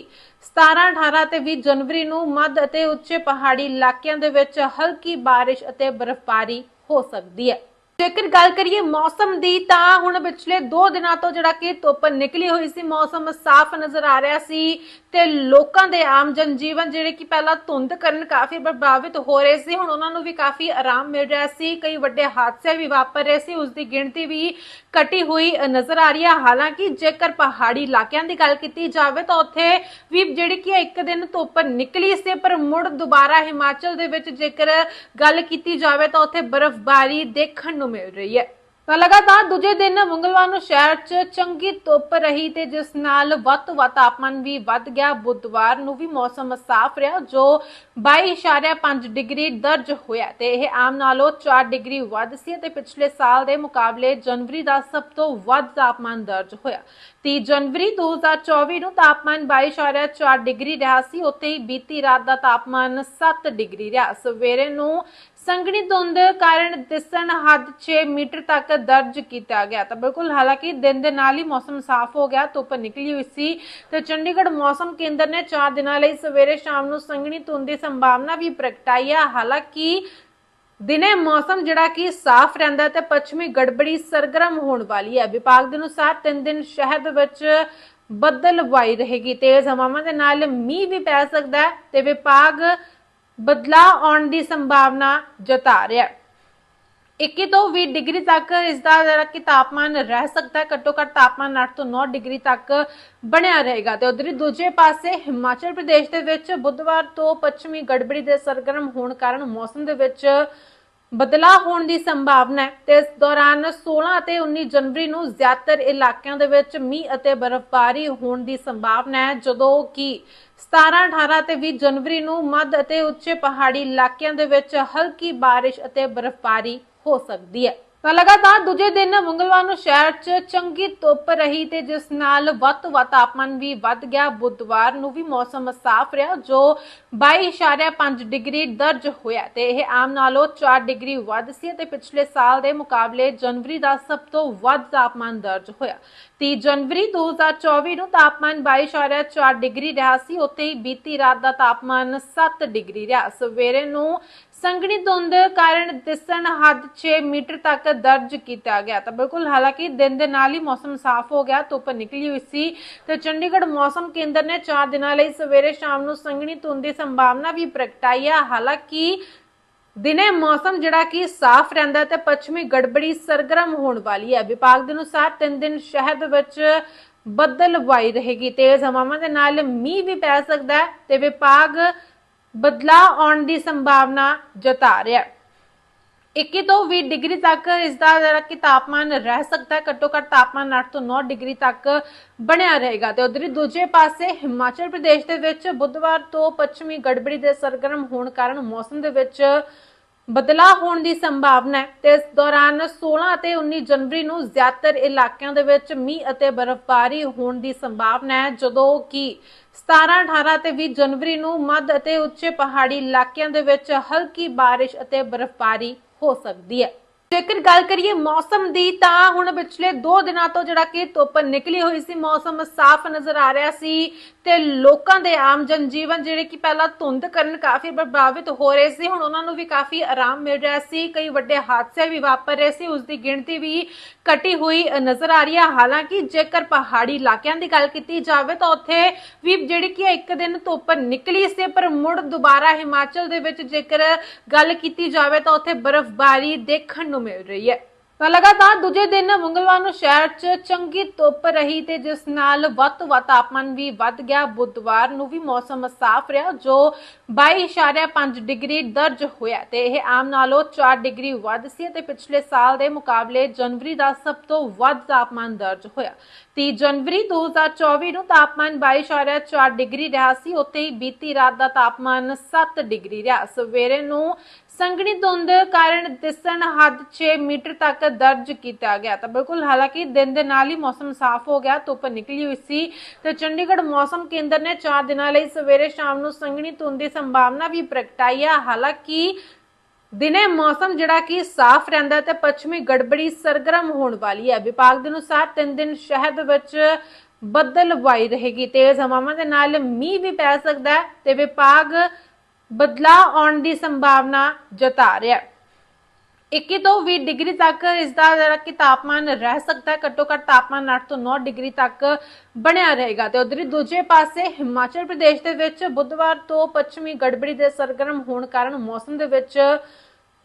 17 18 ਤੇ 20 ਜਨਵਰੀ ਨੂੰ ਮੱਧ ਅਤੇ ਉੱਚੇ ਪਹਾੜੀ ਇਲਾਕਿਆਂ ਦੇ ਵਿੱਚ ਹਲਕੀ ਬਾਰਿਸ਼ ਅਤੇ ਬਰਫ਼ਬਾਰੀ ਹੋ ਸਕਦੀ ਹੈ। ਜੇਕਰ ਗੱਲ ਕਰੀਏ ਮੌਸਮ ਦੀ, ਤਾਂ ਹੁਣ ਪਿਛਲੇ 2 ਦਿਨਾਂ ਤੋਂ ਜਿਹੜਾ ਕਿ ਧੁੱਪ ਨਿਕਲੀ ਹੋਈ ਸੀ, ਮੌਸਮ ਸਾਫ਼ ਨਜ਼ਰ ਆ ਰਿਹਾ ਸੀ ਤੇ ਲੋਕਾਂ ਦੇ ਆਮ ਜਨਜੀਵਨ ਜਿਹੜੇ ਕਿ ਪਹਿਲਾਂ ਧੁੰਦ ਕਰਨ ਕਾਫੀ ਪ੍ਰਭਾਵਿਤ ਹੋ ਰਹੇ ਸੀ, ਹੁਣ ਉਹਨਾਂ ਨੂੰ ਵੀ ਕਾਫੀ ਆਰਾਮ ਮਿਲ ਰਿਹਾ ਸੀ, ਕਈ ਵੱਡੇ ਹਾਦਸੇ ਵੀ ਵਾਪਰ ਰਹੇ ਸੀ ਉਸ ਦੀ ਗਿਣਤੀ ਵੀ ਘਟੀ ਹੋਈ ਨਜ਼ਰ ਆ ਰਹੀ ਹੈ ਹਾਲਾਂਕਿ ਜੇਕਰ ਪਹਾੜੀ ਇਲਾਕਿਆਂ ਦੀ ਗੱਲ ਕੀਤੀ ਜਾਵੇ ਤਾਂ ਉੱਥੇ ਵੀ ਜਿਹੜੀ ਕਿ ਇੱਕ ਦਿਨ ਧੁੱਪ ਨਿਕਲੀ ਸੀ, ਪਰ ਮੁੜ ਦੁਬਾਰਾ ਹਿਮਾਚਲ ਦੇ ਵਿੱਚ ਜੇਕਰ ਗੱਲ ਕੀਤੀ ਜਾਵੇ ਤਾਂ ਉੱਥੇ ਬਰਫ਼ਬਾਰੀ ਦੇਖਣ ਨੂੰ ਮਿਲ ਰਹੀ ਹੈ। ਤਾਂ ਲਗਾਤਾਰ ਦੂਜੇ ਦਿਨ ਮੰਗਲਵਾਰ ਨੂੰ ਸ਼ਹਿਰ 'ਚ ਚੰਗੀ ਧੁੱਪ ਰਹੀ ਤੇ ਜਿਸ ਨਾਲ ਵੱਧ ਤੋਂ ਵੱਧ ਤਾਪਮਾਨ ਵੀ ਵੱਧ ਗਿਆ। ਬੁੱਧਵਾਰ ਨੂੰ ਵੀ ਮੌਸਮ ਸਾਫ਼ ਰਿਹਾ, ਜੋ 22.5 ਡਿਗਰੀ ਦਰਜ ਹੋਇਆ ਤੇ ਇਹ ਆਮ ਨਾਲੋਂ 4 ਡਿਗਰੀ ਵੱਧ ਸੀ ਤੇ ਪਿਛਲੇ ਸਾਲ ਦੇ ਮੁਕਾਬਲੇ ਜਨਵਰੀ ਦਾ ਸਭ ਤੋਂ ਵੱਧ ਤਾਪਮਾਨ ਦਰਜ ਹੋਇਆ। 30 ਜਨਵਰੀ 2024 ਨੂੰ ਤਾਪਮਾਨ 22.4 ਡਿਗਰੀ ਰਿਹਾ ਸੀ, ਉੱਥੇ ਹੀ ਬੀਤੀ ਰਾਤ ਦਾ ਤਾਪਮਾਨ 7 ਡਿਗਰੀ ਰਿਹਾ। ਸਵੇਰੇ ਨੂੰ ਸੰਘਣੀ ਧੁੰਦ ਕਾਰਨ ਦਿਸਣ ਹੱਦ 6 ਮੀਟਰ ਤੱਕ ਦਰਜ ਕੀਤਾ ਗਿਆ। ਤਾਂ ਬਿਲਕੁਲ, ਹਾਲਾਂਕਿ ਦਿਨ ਦੇ ਨਾਲ ਹੀ ਮੌਸਮ ਸਾਫ਼ ਹੋ ਗਿਆ, ਧੁੱਪ ਨਿਕਲੀ ਹੋਈ ਸੀ। ਤੇ ਚੰਡੀਗੜ੍ਹ ਮੌਸਮ ਕੇਂਦਰ ਨੇ 4 ਦਿਨਾਂ ਲਈ ਸਵੇਰੇ ਸ਼ਾਮ ਨੂੰ ਸੰਘਣੀ ਧੁੰਦ ਦੀ ਸੰਭਾਵਨਾ ਵੀ ਪ੍ਰਗਟਾਈ ਹੈ ਹਾਲਾਂਕਿ ਦਿਨੇ ਮੌਸਮ ਜਿਹੜਾ ਕਿ ਸਾਫ਼ ਰਹਿੰਦਾ ਤੇ ਪੱਛਮੀ ਗੜਬੜੀ ਸਰਗਰਮ ਹੋਣ ਵਾਲੀ ਹੈ। ਵਿਭਾਗ ਦੇ ਅਨੁਸਾਰ ਤਿੰਨ ਦਿਨ ਸ਼ਹਿਰ ਦੇ ਵਿੱਚ ਬੱਦਲਵਾਈ ਰਹੇਗੀ। ਤੇਜ਼ ਹਵਾਵਾਂ ਦੇ ਨਾਲ ਮੀਂਹ ਵੀ ਪੈ ਸਕਦਾ ਹੈ ਤੇ ਵਿਭਾਗ ਬਦਲਾਅ ਆਉਣ ਦੀ ਸੰਭਾਵਨਾ ਜਤਾ ਰਿਹਾ ਹੈ। 21 ਤੋਂ 20 ਡਿਗਰੀ ਤੱਕ ਇਸ ਦਾ ਜਿਹੜਾ ਕਿ ਤਾਪਮਾਨ ਰਹਿ ਸਕਦਾ ਹੈ, ਘੱਟੋ ਘੱਟ ਤਾਪਮਾਨ 8 ਤੋਂ 9 ਡਿਗਰੀ ਤੱਕ ਬਣਿਆ ਰਹੇਗਾ। ਤੇ ਉਧਰ ਦੂਜੇ ਪਾਸੇ ਹਿਮਾਚਲ ਪ੍ਰਦੇਸ਼ ਦੇ ਵਿੱਚ ਬੁੱਧਵਾਰ ਤੋਂ ਪੱਛਮੀ ਗੜਬੜੀ ਦੇ ਸਰਗਰਮ ਹੋਣ ਕਾਰਨ ਮੌਸਮ ਦੇ ਵਿੱਚ ਬਦਲਾਅ ਹੋਣ ਦੀ ਸੰਭਾਵਨਾ ਹੈ। ਤੇ ਇਸ ਦੌਰਾਨ 16 ਅਤੇ 19 ਜਨਵਰੀ ਨੂੰ ਜ਼ਿਆਦਾਤਰ ਇਲਾਕਿਆਂ ਦੇ ਵਿੱਚ ਮੀਂਹ ਅਤੇ ਬਰਫ਼ਬਾਰੀ ਹੋਣ ਦੀ ਸੰਭਾਵਨਾ ਹੈ, ਜਦੋਂ ਕਿ 17 18 ਅਤੇ 20 ਜਨਵਰੀ ਨੂੰ ਮੱਧ ਅਤੇ ਉੱਚੇ ਪਹਾੜੀ ਇਲਾਕਿਆਂ ਦੇ ਵਿੱਚ ਹਲਕੀ ਬਾਰਿਸ਼ ਅਤੇ ਬਰਫ਼ਬਾਰੀ ਹੋ ਸਕਦੀ ਹੈ। ਤਾਂ ਲਗਾਤਾਰ ਦੂਜੇ ਦਿਨ ਮੰਗਲਵਾਰ ਨੂੰ ਸ਼ਹਿਰ 'ਚ ਚੰਗੀ ਧੁੱਪ ਰਹੀ ਤੇ ਜਿਸ ਨਾਲ ਵੱਧ ਤੋਂ ਵੱਧ ਤਾਪਮਾਨ ਵੀ ਵੱਧ ਗਿਆ। ਬੁੱਧਵਾਰ ਨੂੰ ਵੀ ਮੌਸਮ ਸਾਫ਼ ਰਿਹਾ, ਜੋ 22.5 ਡਿਗਰੀ ਦਰਜ ਹੋਇਆ ਤੇ ਇਹ ਆਮ ਨਾਲੋਂ 4 ਡਿਗਰੀ ਵੱਧ ਸੀ ਤੇ ਪਿਛਲੇ ਸਾਲ ਦੇ ਮੁਕਾਬਲੇ ਜਨਵਰੀ ਦਾ ਸਭ ਤੋਂ ਵੱਧ ਤਾਪਮਾਨ ਦਰਜ ਹੋਇਆ। 30 ਜਨਵਰੀ 2024 ਨੂੰ ਤਾਪਮਾਨ 22.4 ਡਿਗਰੀ ਰਿਹਾ ਸੀ, ਉੱਥੇ ਹੀ ਬੀਤੀ ਰਾਤ ਦਾ ਤਾਪਮਾਨ 7 ਡਿਗਰੀ ਰਿਹਾ। ਸਵੇਰੇ ਨੂੰ ਸੰਘਣੀ ਧੁੰਦ ਕਾਰਨ ਦਿਸਣ ਹੱਦ 6 ਮੀਟਰ ਤੱਕ ਦਰਜ ਕੀਤਾ ਗਿਆ। ਤਾਂ ਬਿਲਕੁਲ, ਹਾਲਾਂਕਿ ਦਿਨ ਦੇ ਨਾਲ ਹੀ ਮੌਸਮ ਸਾਫ਼ ਹੋ ਗਿਆ, ਧੁੱਪ ਨਿਕਲੀ ਹੋਈ ਸੀ। ਤੇ ਚੰਡੀਗੜ੍ਹ ਮੌਸਮ ਕੇਂਦਰ ਨੇ 4 ਦਿਨਾਂ ਲਈ ਸਵੇਰੇ ਸ਼ਾਮ ਨੂੰ ਸੰਘਣੀ ਧੁੰਦ ਦੀ ਸੰਭਾਵਨਾ ਵੀ ਪ੍ਰਗਟਾਈ ਹੈ ਹਾਲਾਂਕਿ ਦਿਨੇ ਮੌਸਮ ਜਿਹੜਾ ਕਿ ਸਾਫ਼ ਰਹਿੰਦਾ ਤੇ ਪੱਛਮੀ ਗੜਬੜੀ ਸਰਗਰਮ ਹੋਣ ਵਾਲੀ ਹੈ। ਵਿਭਾਗ ਦੇ ਅਨੁਸਾਰ ਤਿੰਨ ਦਿਨ ਸ਼ਹਿਰ ਦੇ ਵਿੱਚ ਬੱਦਲਵਾਈ ਰਹੇਗੀ। ਤੇਜ਼ ਹਵਾਵਾਂ ਦੇ ਨਾਲ ਮੀਂਹ ਵੀ ਪੈ ਸਕਦਾ ਹੈ ਤੇ ਵਿਭਾਗ ਬਦਲਾਅ ਆਉਣ ਦੀ ਸੰਭਾਵਨਾ ਜਤਾ ਰਿਹਾ ਹੈ। 21 ਤੋਂ 20 ਡਿਗਰੀ ਤੱਕ ਇਸ ਦਾ ਜਿਹੜਾ ਕਿ ਤਾਪਮਾਨ ਰਹਿ ਸਕਦਾ ਹੈ, ਘੱਟੋ ਘੱਟ ਤਾਪਮਾਨ 8 ਤੋਂ 9 ਡਿਗਰੀ ਤੱਕ ਬਣਿਆ ਰਹੇਗਾ। ਤੇ ਉਧਰ ਦੂਜੇ ਪਾਸੇ ਹਿਮਾਚਲ ਪ੍ਰਦੇਸ਼ ਦੇ ਵਿੱਚ ਬੁੱਧਵਾਰ ਤੋਂ ਪੱਛਮੀ ਗੜਬੜੀ ਦੇ ਸਰਗਰਮ ਹੋਣ ਕਾਰਨ ਮੌਸਮ ਦੇ ਵਿੱਚ ਬਦਲਾ ਹੋਣ ਦੀ ਸੰਭਾਵਨਾ ਹੈ। ਤੇ ਇਸ ਦੌਰਾਨ 16 ਅਤੇ 19 ਜਨਵਰੀ ਨੂੰ ਜ਼ਿਆਦਾਤਰ ਇਲਾਕਿਆਂ ਦੇ ਵਿੱਚ ਮੀਂਹ ਅਤੇ ਬਰਫ਼ਬਾਰੀ ਹੋਣ ਦੀ ਸੰਭਾਵਨਾ ਹੈ, ਜਦੋਂ ਕਿ 17 18 ਤੇ 20 ਜਨਵਰੀ ਨੂੰ ਮੱਧ ਅਤੇ ਉੱਚੇ ਪਹਾੜੀ ਇਲਾਕਿਆਂ ਦੇ ਵਿੱਚ ਹਲਕੀ ਬਾਰਿਸ਼ ਅਤੇ ਬਰਫ਼ਬਾਰੀ ਹੋ ਸਕਦੀ ਹੈ। ਜੇਕਰ ਗੱਲ ਕਰੀਏ ਮੌਸਮ ਦੀ, ਤਾਂ ਹੁਣ ਪਿਛਲੇ 2 ਦਿਨਾਂ ਤੋਂ ਜਿਹੜਾ ਕਿ ਧੁੱਪ ਨਿਕਲੀ ਹੋਈ ਸੀ, ਮੌਸਮ ਸਾਫ਼ ਨਜ਼ਰ ਆ ਰਿਹਾ ਸੀ ਤੇ ਲੋਕਾਂ ਦੇ ਆਮ ਜਨਜੀਵਨ ਜਿਹੜੇ ਕਿ ਪਹਿਲਾਂ ਧੁੰਦ ਕਰਨ ਕਾਫੀ ਪ੍ਰਭਾਵਿਤ ਹੋ ਰਹੇ ਸੀ, ਹੁਣ ਉਹਨਾਂ ਨੂੰ ਵੀ ਕਾਫੀ ਆਰਾਮ ਮਿਲ ਰਿਹਾ ਸੀ। ਕਈ ਵੱਡੇ ਹਾਦਸੇ ਵੀ ਵਾਪਰ ਰਹੇ ਸੀ, ਉਸ ਦੀ ਗਿਣਤੀ ਵੀ ਘਟੀ ਹੋਈ ਨਜ਼ਰ ਆ ਰਹੀ ਹੈ ਹਾਲਾਂਕਿ ਜੇਕਰ ਪਹਾੜੀ ਇਲਾਕਿਆਂ ਦੀ ਗੱਲ ਕੀਤੀ ਜਾਵੇ, ਤਾਂ ਉੱਥੇ ਵੀ ਜਿਹੜੀ ਕਿ ਇੱਕ ਦਿਨ ਧੁੱਪ ਨਿਕਲੀ ਸੀ, ਪਰ ਮੁੜ ਦੁਬਾਰਾ ਹਿਮਾਚਲ ਦੇ ਵਿੱਚ ਜੇਕਰ ਗੱਲ ਕੀਤੀ ਜਾਵੇ, ਤਾਂ ਉੱਥੇ ਬਰਫ਼ਬਾਰੀ ਦੇਖਣ ਨੂੰ ਮਿਲ ਰਹੀ ਹੈ। ਤਾਂ ਲਗਾਤਾਰ ਦੂਜੇ ਦਿਨ ਮੰਗਲਵਾਰ ਨੂੰ ਸ਼ਹਿਰ 'ਚ ਚੰਗੀ ਧੁੱਪ ਰਹੀ ਤੇ ਜਿਸ ਨਾਲ ਵੱਧ ਵੱਧ ਤਾਪਮਾਨ ਵੀ ਵੱਧ ਗਿਆ। ਬੁੱਧਵਾਰ ਨੂੰ ਵੀ ਮੌਸਮ ਸਾਫ਼ ਰਿਹਾ, ਜੋ 22.5 ਡਿਗਰੀ ਦਰਜ ਹੋਇਆ ਤੇ ਇਹ ਆਮ ਨਾਲੋਂ 4 ਡਿਗਰੀ ਵੱਧ ਸੀ ਤੇ ਪਿਛਲੇ ਸਾਲ ਦੇ ਮੁਕਾਬਲੇ ਜਨਵਰੀ ਦਾ ਸਭ ਤੋਂ ਵੱਧ ਤਾਪਮਾਨ ਦਰਜ ਹੋਇਆ। 30 ਜਨਵਰੀ 2024 ਨੂੰ ਤਾਪਮਾਨ 22.4 ਡਿਗਰੀ ਰਿਹਾ ਸੀ, ਉੱਥੇ ਹੀ ਬੀਤੀ ਰਾਤ ਦਾ ਤਾਪਮਾਨ 7 ਡਿਗਰੀ ਰਿਹਾ। ਸਵੇਰੇ ਨੂੰ ਸੰਘਣੀ ਧੁੰਦ ਕਾਰਨ ਦਿਸਣ ਹੱਦ 6 ਮੀਟਰ ਤੱਕ ਦਰਜ ਕੀਤਾ ਗਿਆ। ਤਾਂ ਬਿਲਕੁਲ, ਹਾਲਾਂਕਿ ਦਿਨ ਦੇ ਨਾਲ ਹੀ ਮੌਸਮ ਸਾਫ਼ ਹੋ ਗਿਆ, ਧੁੱਪ ਨਿਕਲੀ ਹੋਈ ਸੀ। ਤੇ ਚੰਡੀਗੜ੍ਹ ਮੌਸਮ ਕੇਂਦਰ ਨੇ 4 ਦਿਨਾਂ ਲਈ ਸਵੇਰੇ ਸ਼ਾਮ ਨੂੰ ਸੰਘਣੀ ਧੁੰਦ ਦੀ ਸੰਭਾਵਨਾ ਵੀ ਪ੍ਰਗਟਾਈ ਹੈ ਹਾਲਾਂਕਿ ਦਿਨੇ ਮੌਸਮ ਜਿਹੜਾ ਕਿ ਸਾਫ਼ ਰਹਿੰਦਾ ਤੇ ਪੱਛਮੀ ਗੜਬੜੀ ਸਰਗਰਮ ਹੋਣ ਵਾਲੀ ਹੈ। ਵਿਭਾਗ ਦੇ ਅਨੁਸਾਰ ਤਿੰਨ ਦਿਨ ਸ਼ਹਿਰ ਦੇ ਵਿੱਚ ਬੱਦਲਵਾਈ ਰਹੇਗੀ। ਤੇਜ਼ ਹਵਾਵਾਂ ਦੇ ਨਾਲ ਮੀਂਹ ਵੀ ਪੈ ਸਕਦਾ ਹੈ ਤੇ ਵਿਭਾਗ ਬਦਲਾਅ ਆਉਣ ਦੀ ਸੰਭਾਵਨਾ ਜਤਾ ਰਿਹਾ ਹੈ। 21 ਤੋਂ 20 ਡਿਗਰੀ ਤੱਕ ਇਸ ਦਾ ਜਿਹੜਾ ਕਿ ਤਾਪਮਾਨ ਰਹਿ ਸਕਦਾ ਹੈ, ਘੱਟੋ ਘੱਟ ਤਾਪਮਾਨ 8 ਤੋਂ 9 ਡਿਗਰੀ ਤੱਕ ਬਣਿਆ ਰਹੇਗਾ। ਤੇ ਉਧਰ ਦੂਜੇ ਪਾਸੇ ਹਿਮਾਚਲ ਪ੍ਰਦੇਸ਼ ਦੇ ਵਿੱਚ ਬੁੱਧਵਾਰ ਤੋਂ ਪੱਛਮੀ ਗੜਬੜੀ ਦੇ ਸਰਗਰਮ ਹੋਣ ਕਾਰਨ ਮੌਸਮ ਦੇ ਵਿੱਚ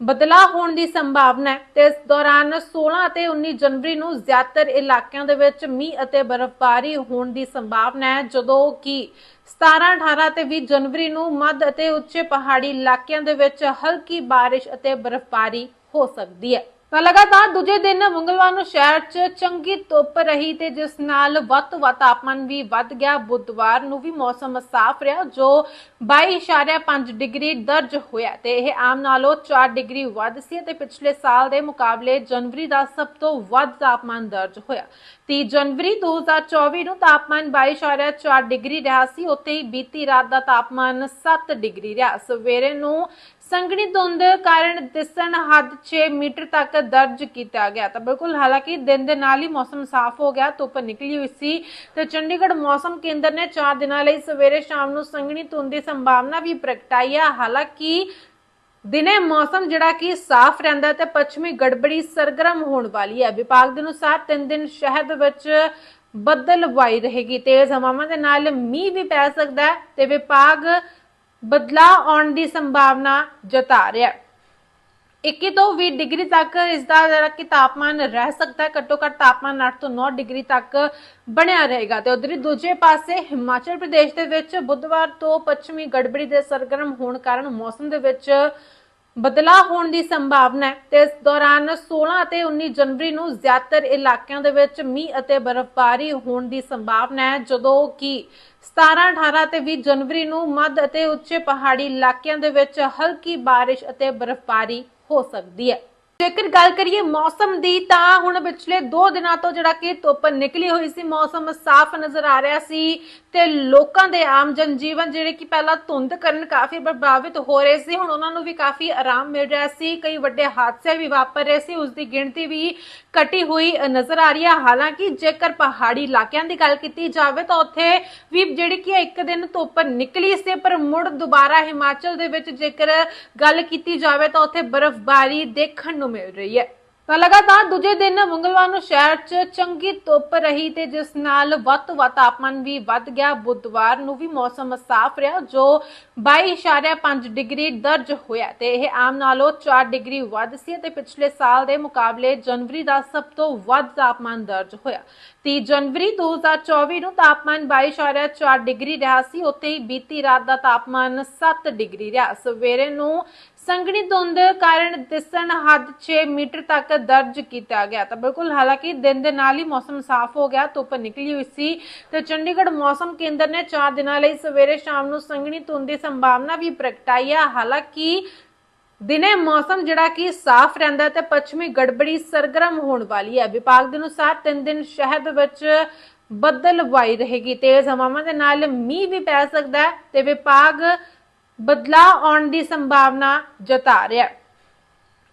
ਬਦਲਾਅ ਹੋਣ ਦੀ ਸੰਭਾਵਨਾ ਹੈ। ਤੇ ਇਸ ਦੌਰਾਨ 16 ਅਤੇ 19 ਜਨਵਰੀ ਨੂੰ ਜ਼ਿਆਦਾਤਰ ਇਲਾਕਿਆਂ ਦੇ ਵਿੱਚ ਮੀਂਹ ਅਤੇ ਬਰਫ਼ਬਾਰੀ ਹੋਣ ਦੀ ਸੰਭਾਵਨਾ ਹੈ, ਜਦੋਂ ਕਿ 17 18 ਅਤੇ 20 ਜਨਵਰੀ ਨੂੰ ਮੱਧ ਅਤੇ ਉੱਚੇ ਪਹਾੜੀ ਇਲਾਕਿਆਂ ਦੇ ਵਿੱਚ ਹਲਕੀ ਬਾਰਿਸ਼ ਅਤੇ ਬਰਫ਼ਬਾਰੀ ਹੋ ਸਕਦੀ ਹੈ। ਤਾਂ ਲਗਾਤਾਰ ਦੂਜੇ ਦਿਨ ਮੰਗਲਵਾਰ ਨੂੰ ਸ਼ਹਿਰ 'ਚ ਚੰਗੀ ਧੁੱਪ ਰਹੀ ਤੇ ਜਿਸ ਨਾਲ ਵੱਧ ਤੋਂ ਵੱਧ ਤਾਪਮਾਨ ਵੀ ਵੱਧ ਗਿਆ। ਬੁੱਧਵਾਰ ਨੂੰ ਵੀ ਮੌਸਮ ਸਾਫ਼ ਰਿਹਾ, ਜੋ 22.5 ਡਿਗਰੀ ਦਰਜ ਹੋਇਆ ਤੇ ਇਹ ਆਮ ਨਾਲੋਂ 4 ਡਿਗਰੀ ਵੱਧ ਸੀ ਤੇ ਪਿਛਲੇ ਸਾਲ ਦੇ ਮੁਕਾਬਲੇ ਜਨਵਰੀ ਦਾ ਸਭ ਤੋਂ ਵੱਧ ਤਾਪਮਾਨ ਦਰਜ ਹੋਇਆ। 30 ਜਨਵਰੀ 2024 ਨੂੰ ਤਾਪਮਾਨ 22.4 ਡਿਗਰੀ ਰਿਹਾ ਸੀ, ਉੱਥੇ ਹੀ ਬੀਤੀ ਰਾਤ ਦਾ ਤਾਪਮਾਨ 7 ਡਿਗਰੀ ਰਿਹਾ। ਸਵੇਰੇ ਨੂੰ ਸੰਘਣੀ ਧੁੰਦ ਕਾਰਨ ਦਿਸਣ ਹੱਦ 6 ਮੀਟਰ ਤੱਕ ਦਰਜ ਕੀਤਾ ਗਿਆ। ਤਾਂ ਬਿਲਕੁਲ, ਹਾਲਾਂਕਿ ਦਿਨ ਦੇ ਨਾਲ ਹੀ ਮੌਸਮ ਸਾਫ਼ ਹੋ ਗਿਆ, ਧੁੱਪ ਨਿਕਲੀ ਹੋਈ ਸੀ। ਤੇ ਚੰਡੀਗੜ੍ਹ ਮੌਸਮ ਕੇਂਦਰ ਨੇ 4 ਦਿਨਾਂ ਲਈ ਸਵੇਰੇ ਸ਼ਾਮ ਨੂੰ ਸੰਘਣੀ ਧੁੰਦ ਦੀ ਸੰਭਾਵਨਾ ਵੀ ਪ੍ਰਗਟਾਈ ਹੈ ਹਾਲਾਂਕਿ ਦਿਨੇ ਮੌਸਮ ਜਿਹੜਾ ਕਿ ਸਾਫ਼ ਰਹਿੰਦਾ ਤੇ ਪੱਛਮੀ ਗੜਬੜੀ ਸਰਗਰਮ ਹੋਣ ਵਾਲੀ ਹੈ। ਵਿਭਾਗ ਦੇ ਅਨੁਸਾਰ ਤਿੰਨ ਦਿਨ ਸ਼ਹਿਰ ਦੇ ਵਿੱਚ ਬੱਦਲਵਾਈ ਰਹੇਗੀ। ਤੇਜ਼ ਹਵਾਵਾਂ ਦੇ ਨਾਲ ਮੀਂਹ ਵੀ ਪੈ ਸਕਦਾ ਹੈ ਤੇ ਵਿਭਾਗ ਬਦਲਾਅ ਆਉਣ ਦੀ ਸੰਭਾਵਨਾ ਜਤਾ ਰਿਹਾ ਹੈ। 21 ਤੋਂ 20 ਡਿਗਰੀ ਤੱਕ ਇਸ ਦਾ ਜਿਹੜਾ ਕਿ ਤਾਪਮਾਨ ਰਹਿ ਸਕਦਾ ਹੈ, ਘੱਟੋ ਘੱਟ ਤਾਪਮਾਨ 8 ਤੋਂ 9 ਡਿਗਰੀ ਤੱਕ ਬਣਿਆ ਰਹੇਗਾ। ਤੇ ਉਧਰ ਦੂਜੇ ਪਾਸੇ ਹਿਮਾਚਲ ਪ੍ਰਦੇਸ਼ ਦੇ ਵਿੱਚ ਬੁੱਧਵਾਰ ਤੋਂ ਪੱਛਮੀ ਗੜਬੜੀ ਦੇ ਸਰਗਰਮ ਹੋਣ ਕਾਰਨ ਮੌਸਮ ਦੇ ਵਿੱਚ ਬਦਲਾਅ ਹੋਣ ਦੀ ਸੰਭਾਵਨਾ ਹੈ। ਤੇ ਇਸ ਦੌਰਾਨ 16 ਅਤੇ 19 ਜਨਵਰੀ ਨੂੰ ਜ਼ਿਆਦਾਤਰ ਇਲਾਕਿਆਂ ਦੇ ਵਿੱਚ ਮੀਂਹ ਅਤੇ ਬਰਫ਼ਬਾਰੀ ਹੋਣ ਦੀ ਸੰਭਾਵਨਾ ਹੈ, ਜਦੋਂ ਕਿ 17 18 ਅਤੇ 20 ਜਨਵਰੀ ਨੂੰ ਮੱਧ ਅਤੇ ਉੱਚੇ ਪਹਾੜੀ ਇਲਾਕਿਆਂ ਦੇ ਵਿੱਚ ਹਲਕੀ ਬਾਰਿਸ਼ ਅਤੇ ਬਰਫ਼ਬਾਰੀ ਹੋ ਸਕਦੀ ਹੈ। ਜੇਕਰ ਗੱਲ ਕਰੀਏ ਮੌਸਮ ਦੀ, ਤਾਂ ਹੁਣ ਪਿਛਲੇ 2 ਦਿਨਾਂ ਤੋਂ ਜਿਹੜਾ ਕਿ ਧੁੱਪ ਨਿਕਲੀ ਹੋਈ ਸੀ, ਮੌਸਮ ਸਾਫ਼ ਨਜ਼ਰ ਆ ਰਿਹਾ ਸੀ। ਤੇ ਲੋਕਾਂ ਦੇ ਆਮ ਜਨਜੀਵਨ ਜਿਹੜੇ ਕਿ ਪਹਿਲਾਂ ਧੁੰਦ ਕਰਨ ਕਾਫੀ ਪ੍ਰਭਾਵਿਤ ਹੋ ਰਹੇ ਸੀ, ਹੁਣ ਉਹਨਾਂ ਨੂੰ ਵੀ ਕਾਫੀ ਆਰਾਮ ਮਿਲ ਰਿਹਾ ਸੀ। ਕਈ ਵੱਡੇ ਹਾਦਸੇ ਵੀ ਵਾਪਰ ਰਹੇ ਸੀ ਉਸ ਦੀ ਗਿਣਤੀ ਵੀ ਘਟੀ ਹੋਈ ਨਜ਼ਰ ਆ ਰਹੀ ਹੈ ਹਾਲਾਂਕਿ ਜੇਕਰ ਪਹਾੜੀ ਇਲਾਕਿਆਂ ਦੀ ਗੱਲ ਕੀਤੀ ਜਾਵੇ ਤਾਂ ਉੱਥੇ ਵੀ ਜਿਹੜੀ ਕਿ ਇੱਕ ਦਿਨ ਧੁੱਪ ਨਿਕਲੀ ਸੀ, ਪਰ ਮੁੜ ਦੁਬਾਰਾ ਹਿਮਾਚਲ ਦੇ ਵਿੱਚ ਜੇਕਰ ਗੱਲ ਕੀਤੀ ਜਾਵੇ ਤਾਂ ਉੱਥੇ ਬਰਫ਼ਬਾਰੀ ਦੇਖਣ ਨੂੰ ਮਿਲ ਰਹੀ ਹੈ। ਤਾਂ ਲਗਾਤਾਰ ਦੂਜੇ ਦਿਨ ਮੰਗਲਵਾਰ ਨੂੰ ਸ਼ਹਿਰ 'ਚ ਚੰਗੀ ਧੁੱਪ ਰਹੀ ਤੇ ਜਿਸ ਨਾਲ ਵੱਧ ਤੋਂ ਵੱਧ ਤਾਪਮਾਨ ਵੀ ਵੱਧ ਗਿਆ। ਬੁੱਧਵਾਰ ਨੂੰ ਵੀ ਮੌਸਮ ਸਾਫ਼ ਰਿਹਾ, ਜੋ 22.5 ਡਿਗਰੀ ਦਰਜ ਹੋਇਆ ਤੇ ਇਹ ਆਮ ਨਾਲੋਂ 4 ਡਿਗਰੀ ਵੱਧ ਸੀ ਤੇ ਪਿਛਲੇ ਸਾਲ ਦੇ ਮੁਕਾਬਲੇ ਜਨਵਰੀ ਦਾ ਸਭ ਤੋਂ ਵੱਧ ਤਾਪਮਾਨ ਦਰਜ ਹੋਇਆ। 30 ਜਨਵਰੀ 2024 ਨੂੰ ਤਾਪਮਾਨ 22.4 ਡਿਗਰੀ ਰਿਹਾ ਸੀ, ਉੱਥੇ ਹੀ ਬੀਤੀ ਰਾਤ ਦਾ ਤਾਪਮਾਨ 7 ਡਿਗਰੀ ਰਿਹਾ। ਸਵੇਰੇ ਨੂੰ ਸੰਘਣੀ ਧੁੰਦ ਕਾਰਨ ਦਿਸਣ ਹੱਦ 6 ਮੀਟਰ ਤੱਕ ਦਰਜ ਕੀਤਾ ਗਿਆ। ਤਾਂ ਬਿਲਕੁਲ, ਹਾਲਾਂਕਿ ਦਿਨ ਦੇ ਨਾਲ ਹੀ ਮੌਸਮ ਸਾਫ਼ ਹੋ ਗਿਆ, ਧੁੱਪ ਨਿਕਲੀ ਹੋਈ ਸੀ। ਤੇ ਚੰਡੀਗੜ੍ਹ ਮੌਸਮ ਕੇਂਦਰ ਨੇ 4 ਦਿਨਾਂ ਲਈ ਸਵੇਰੇ ਸ਼ਾਮ ਨੂੰ ਸੰਘਣੀ ਧੁੰਦ ਦੀ ਸੰਭਾਵਨਾ ਵੀ ਪ੍ਰਗਟਾਈ ਹੈ ਹਾਲਾਂਕਿ ਦਿਨੇ ਮੌਸਮ ਜਿਹੜਾ ਕਿ ਸਾਫ਼ ਰਹਿੰਦਾ ਤੇ ਪੱਛਮੀ ਗੜਬੜੀ ਸਰਗਰਮ ਹੋਣ ਵਾਲੀ ਹੈ। ਵਿਭਾਗ ਦੇ ਅਨੁਸਾਰ ਤਿੰਨ ਦਿਨ ਸ਼ਹਿਰ ਦੇ ਵਿੱਚ ਬੱਦਲਵਾਈ ਰਹੇਗੀ। ਤੇਜ਼ ਹਵਾਵਾਂ ਦੇ ਨਾਲ ਮੀਂਹ ਵੀ ਪੈ ਸਕਦਾ ਹੈ ਤੇ ਵਿਭਾਗ ਬਦਲਾਅ ਆਉਣ ਦੀ ਸੰਭਾਵਨਾ ਜਤਾ ਰਿਹਾ ਹੈ।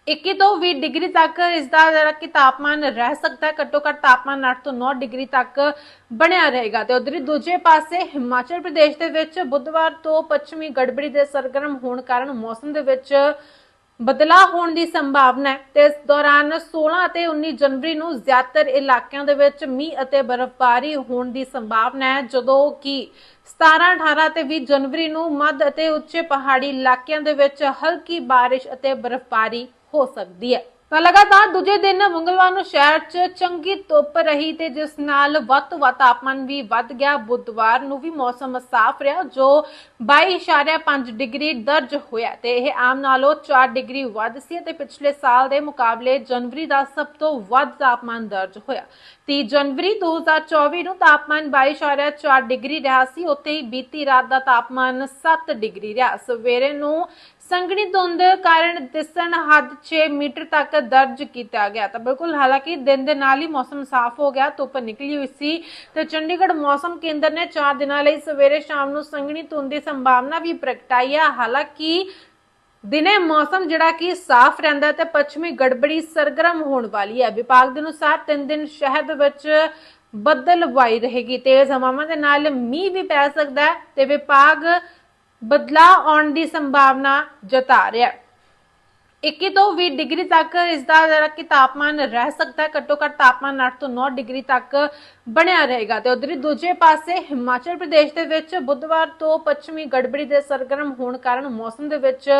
21 ਤੋਂ 20 ਡਿਗਰੀ ਤੱਕ ਇਸ ਦਾ ਜਿਹੜਾ ਕਿ ਤਾਪਮਾਨ ਰਹਿ ਸਕਦਾ ਹੈ, ਘੱਟੋ ਘੱਟ ਤਾਪਮਾਨ 8 ਤੋਂ 9 ਡਿਗਰੀ ਤੱਕ ਬਣਿਆ ਰਹੇਗਾ। ਤੇ ਉਧਰ ਦੂਜੇ ਪਾਸੇ ਹਿਮਾਚਲ ਪ੍ਰਦੇਸ਼ ਦੇ ਵਿੱਚ ਬੁੱਧਵਾਰ ਤੋਂ ਪੱਛਮੀ ਗੜਬੜੀ ਦੇ ਸਰਗਰਮ ਹੋਣ ਕਾਰਨ ਮੌਸਮ ਦੇ ਵਿੱਚ ਬਦਲਾਅ ਹੋਣ ਦੀ ਸੰਭਾਵਨਾ ਹੈ। ਤੇ ਇਸ ਦੌਰਾਨ 16 ਅਤੇ 19 ਜਨਵਰੀ ਨੂੰ ਜ਼ਿਆਦਾਤਰ ਇਲਾਕਿਆਂ ਦੇ ਵਿੱਚ ਮੀਂਹ ਅਤੇ ਬਰਫ਼ਬਾਰੀ ਹੋਣ ਦੀ ਸੰਭਾਵਨਾ ਹੈ, ਜਦੋਂ ਕਿ 17 18 ਤੇ 20 ਜਨਵਰੀ ਨੂੰ ਮੱਧ ਅਤੇ ਉੱਚੇ ਪਹਾੜੀ ਇਲਾਕਿਆਂ ਦੇ ਵਿੱਚ ਹਲਕੀ ਬਾਰਿਸ਼ ਅਤੇ ਬਰਫ਼ਬਾਰੀ ਹੋ ਸਕਦੀ ਹੈ। ਤਾਂ ਲਗਾਤਾਰ ਦੂਜੇ ਦਿਨ ਮੰਗਲਵਾਰ ਨੂੰ ਸ਼ਹਿਰ 'ਚ ਚੰਗੀ ਧੁੱਪ ਰਹੀ ਤੇ ਜਿਸ ਨਾਲ ਵੱਧ ਤੋਂ ਵੱਧ ਤਾਪਮਾਨ ਵੀ ਵੱਧ ਗਿਆ। ਬੁੱਧਵਾਰ ਨੂੰ ਵੀ ਮੌਸਮ ਸਾਫ਼ ਰਿਹਾ, ਜੋ 22.5 ਡਿਗਰੀ ਦਰਜ ਹੋਇਆ ਤੇ ਇਹ ਆਮ ਨਾਲੋਂ 4 ਡਿਗਰੀ ਵੱਧ ਸੀ ਤੇ ਪਿਛਲੇ ਸਾਲ ਦੇ ਮੁਕਾਬਲੇ ਜਨਵਰੀ ਦਾ ਸਭ ਤੋਂ ਵੱਧ ਤਾਪਮਾਨ ਦਰਜ ਹੋਇਆ। 30 ਜਨਵਰੀ 2024 ਨੂੰ ਤਾਪਮਾਨ 22.4 ਡਿਗਰੀ ਰਿਹਾ ਸੀ। ਉੱਥੇ ਹੀ ਬੀਤੀ ਰਾਤ ਦਾ ਤਾਪਮਾਨ 7 ਡਿਗਰੀ ਰਿਹਾ। ਸਵੇਰੇ ਨੂੰ ਸੰਘਣੀ ਧੁੰਦ ਕਾਰਨ ਦਿਸਣ ਹੱਦ 6 ਮੀਟਰ ਤੱਕ ਦਰਜ ਕੀਤਾ ਗਿਆ। ਤਾਂ ਬਿਲਕੁਲ ਹਾਲਾਂਕਿ ਦਿਨ ਦੇ ਨਾਲ ਹੀ ਮੌਸਮ ਸਾਫ਼ ਹੋ ਗਿਆ, ਧੁੱਪ ਨਿਕਲੀ ਹੋਈ ਸੀ। ਤੇ ਚੰਡੀਗੜ੍ਹ ਮੌਸਮ ਕੇਂਦਰ ਨੇ 4 ਦਿਨਾਂ ਲਈ ਸਵੇਰੇ ਸ਼ਾਮ ਨੂੰ ਸੰਘਣੀ ਧੁੰਦ ਦੀ ਸੰਭਾਵਨਾ ਵੀ ਪ੍ਰਗਟਾਈ ਹੈ ਹਾਲਾਂਕਿ ਦਿਨੇ ਮੌਸਮ ਜਿਹੜਾ ਕਿ ਸਾਫ਼ ਰਹਿੰਦਾ ਹੈ ਤੇ ਪੱਛਮੀ ਗੜਬੜੀ ਸਰਗਰਮ ਹੋਣ ਵਾਲੀ ਹੈ। ਵਿਭਾਗ ਦੇ ਅਨੁਸਾਰ ਤਿੰਨ ਦਿਨ ਸ਼ਹਿਰ ਦੇ ਵਿੱਚ ਬੱਦਲਵਾਈ ਰਹੇਗੀ। ਤੇਜ਼ ਹਵਾਵਾਂ ਦੇ ਨਾਲ ਮੀਂਹ ਵੀ ਪੈ ਸਕਦਾ ਹੈ ਤੇ ਵਿਭਾਗ ਬਦਲਾਅ ਆਉਣ ਦੀ ਸੰਭਾਵਨਾ ਜਤਾ ਰਿਹਾ ਹੈ। 21 ਤੋਂ 20 ਡਿਗਰੀ ਤੱਕ ਇਸ ਦਾ ਜਿਹੜਾ ਕਿ ਤਾਪਮਾਨ ਰਹਿ ਸਕਦਾ ਹੈ, ਘੱਟੋ ਘੱਟ ਤਾਪਮਾਨ 8 ਤੋਂ 9 ਡਿਗਰੀ ਤੱਕ ਬਣਿਆ ਰਹੇਗਾ। ਤੇ ਉਧਰ ਦੂਜੇ ਪਾਸੇ ਹਿਮਾਚਲ ਪ੍ਰਦੇਸ਼ ਦੇ ਵਿੱਚ ਬੁੱਧਵਾਰ ਤੋਂ ਪੱਛਮੀ ਗੜਬੜੀ ਦੇ ਸਰਗਰਮ ਹੋਣ ਕਾਰਨ ਮੌਸਮ ਦੇ ਵਿੱਚ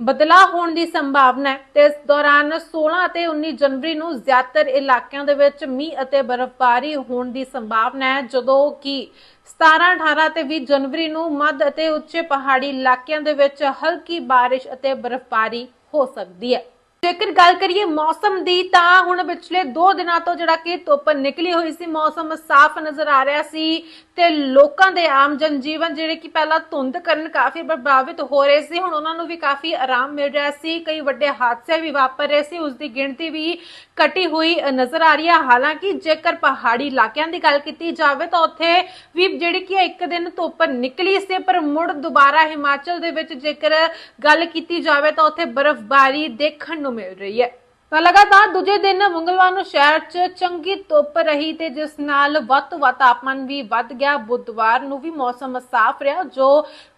ਬਦਲਾਅ ਹੋਣ ਦੀ ਸੰਭਾਵਨਾ ਹੈ। ਤੇ ਇਸ ਦੌਰਾਨ 16 ਅਤੇ 19 ਜਨਵਰੀ ਨੂੰ ਜ਼ਿਆਦਾਤਰ ਇਲਾਕਿਆਂ ਦੇ ਵਿੱਚ ਮੀਂਹ ਅਤੇ ਬਰਫ਼ਬਾਰੀ ਹੋਣ ਦੀ ਸੰਭਾਵਨਾ ਹੈ, ਜਦੋਂ ਕਿ 17 18 ਅਤੇ 20 ਜਨਵਰੀ ਨੂੰ ਮੱਧ ਅਤੇ ਉੱਚੇ ਪਹਾੜੀ ਇਲਾਕਿਆਂ ਦੇ ਵਿੱਚ ਹਲਕੀ ਬਾਰਿਸ਼ ਅਤੇ ਬਰਫ਼ਬਾਰੀ ਹੋ ਸਕਦੀ ਹੈ। ਜੇਕਰ ਗੱਲ ਕਰੀਏ ਮੌਸਮ ਦੀ, ਤਾਂ ਹੁਣ ਪਿਛਲੇ 2 ਦਿਨਾਂ ਤੋਂ ਜਿਹੜਾ ਕਿ ਧੁੱਪ ਨਿਕਲੀ ਹੋਈ ਸੀ, ਮੌਸਮ ਸਾਫ਼ ਨਜ਼ਰ ਆ ਰਿਹਾ ਸੀ ਤੇ ਲੋਕਾਂ ਦੇ ਆਮ ਜਨਜੀਵਨ ਜਿਹੜੇ ਕਿ ਪਹਿਲਾਂ ਧੁੰਦ ਕਰਨ ਕਾਫੀ ਪ੍ਰਭਾਵਿਤ ਹੋ ਰਹੇ ਸੀ, ਹੁਣ ਉਹਨਾਂ ਨੂੰ ਵੀ ਕਾਫੀ ਆਰਾਮ ਮਿਲ ਰਿਹਾ ਸੀ। ਕਈ ਵੱਡੇ ਹਾਦਸੇ ਵੀ ਵਾਪਰ ਰਹੇ ਸੀ ਉਸ ਦੀ ਗਿਣਤੀ ਵੀ ਘਟੀ ਹੋਈ ਨਜ਼ਰ ਆ ਰਹੀ ਹੈ ਹਾਲਾਂਕਿ ਜੇਕਰ ਪਹਾੜੀ ਇਲਾਕਿਆਂ ਦੀ ਗੱਲ ਕੀਤੀ ਜਾਵੇ ਤਾਂ ਉੱਥੇ ਵੀ ਜਿਹੜੀ ਕਿ ਇੱਕ ਦਿਨ ਧੁੱਪ ਨਿਕਲੀ ਸੀ, ਪਰ ਮੁੜ ਦੁਬਾਰਾ ਹਿਮਾਚਲ ਦੇ ਵਿੱਚ ਜੇਕਰ ਗੱਲ ਕੀਤੀ ਜਾਵੇ ਤਾਂ ਉੱਥੇ ਬਰਫ਼ਬਾਰੀ ਦੇਖਣ ਨੂੰ ਮਿਲ ਰਹੀ ਹੈ। ਤਾਂ ਲਗਾਤਾਰ ਦੂਜੇ ਦਿਨ ਮੰਗਲਵਾਰ ਨੂੰ ਸ਼ਹਿਰ 'ਚ ਚੰਗੀ ਧੁੱਪ ਰਹੀ ਤੇ ਜਿਸ ਨਾਲ ਵੱਧ ਤੋਂ ਵੱਧ ਤਾਪਮਾਨ ਵੀ ਵੱਧ ਗਿਆ। ਬੁੱਧਵਾਰ ਨੂੰ ਵੀ ਮੌਸਮ ਸਾਫ਼ ਰਿਹਾ, ਜੋ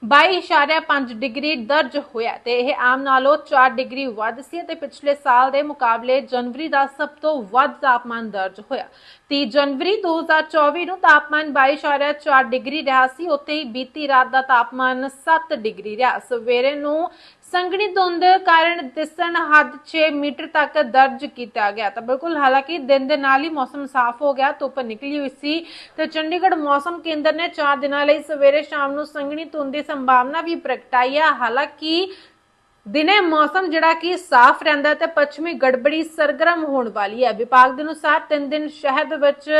22.5 ਡਿਗਰੀ ਦਰਜ ਹੋਇਆ ਤੇ ਇਹ ਆਮ ਨਾਲੋਂ 4 ਡਿਗਰੀ ਵੱਧ ਸੀ ਤੇ ਪਿਛਲੇ ਸਾਲ ਦੇ ਮੁਕਾਬਲੇ ਜਨਵਰੀ ਦਾ ਸਭ ਤੋਂ ਵੱਧ ਤਾਪਮਾਨ ਦਰਜ ਹੋਇਆ। 30 ਜਨਵਰੀ 2024 ਨੂੰ ਤਾਪਮਾਨ 22.4 ਡਿਗਰੀ ਰਿਹਾ ਸੀ, ਉੱਥੇ ਹੀ ਬੀਤੀ ਰਾਤ ਦਾ ਤਾਪਮਾਨ 7 ਡਿਗਰੀ ਰਿਹਾ। ਸਵੇਰੇ ਨੂੰ ਸੰਘਣੀ ਧੁੰਦ ਕਾਰਨ ਦਿਸਣ ਹੱਦ 6 ਮੀਟਰ ਤੱਕ ਦਰਜ ਕੀਤਾ ਗਿਆ। ਤਾਂ ਬਿਲਕੁਲ, ਹਾਲਾਂਕਿ ਦਿਨ ਦੇ ਨਾਲ ਹੀ ਮੌਸਮ ਸਾਫ਼ ਹੋ ਗਿਆ, ਧੁੱਪ ਨਿਕਲੀ ਹੋਈ ਸੀ। ਤੇ ਚੰਡੀਗੜ੍ਹ ਮੌਸਮ ਕੇਂਦਰ ਨੇ 4 ਦਿਨਾਂ ਲਈ ਸਵੇਰੇ ਸ਼ਾਮ ਨੂੰ ਸੰਘਣੀ ਧੁੰਦ ਦੀ ਸੰਭਾਵਨਾ ਵੀ ਪ੍ਰਗਟਾਈ ਹੈ ਹਾਲਾਂਕਿ ਦਿਨੇ ਮੌਸਮ ਜਿਹੜਾ ਕਿ ਸਾਫ਼ ਰਹਿੰਦਾ ਤੇ ਪੱਛਮੀ ਗੜਬੜੀ ਸਰਗਰਮ ਹੋਣ ਵਾਲੀ ਹੈ। ਵਿਭਾਗ ਦੇ ਅਨੁਸਾਰ ਤਿੰਨ ਦਿਨ ਸ਼ਹਿਰ ਦੇ ਵਿੱਚ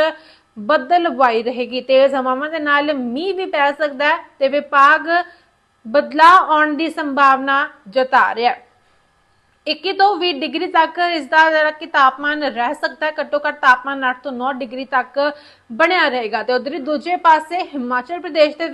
ਬੱਦਲਵਾਈ ਰਹੇਗੀ। ਤੇਜ਼ ਹਵਾਵਾਂ ਦੇ ਨਾਲ ਮੀਂਹ ਵੀ ਪੈ ਸਕਦਾ ਹੈ ਤੇ ਵਿਭਾਗ ਬਦਲਾਅ ਆਉਣ ਦੀ ਸੰਭਾਵਨਾ ਜਤਾ ਰਿਹਾ ਹੈ। 21 ਤੋਂ 20 ਡਿਗਰੀ ਤੱਕ ਇਸ ਦਾ ਜਿਹੜਾ ਕਿ ਤਾਪਮਾਨ ਰਹਿ ਸਕਦਾ ਹੈ, ਘੱਟੋ ਘੱਟ ਤਾਪਮਾਨ 8 ਤੋਂ 9 ਡਿਗਰੀ ਤੱਕ ਬਣਿਆ ਰਹੇਗਾ। ਤੇ ਉਧਰ ਦੂਜੇ ਪਾਸੇ ਹਿਮਾਚਲ ਪ੍ਰਦੇਸ਼ ਦੇ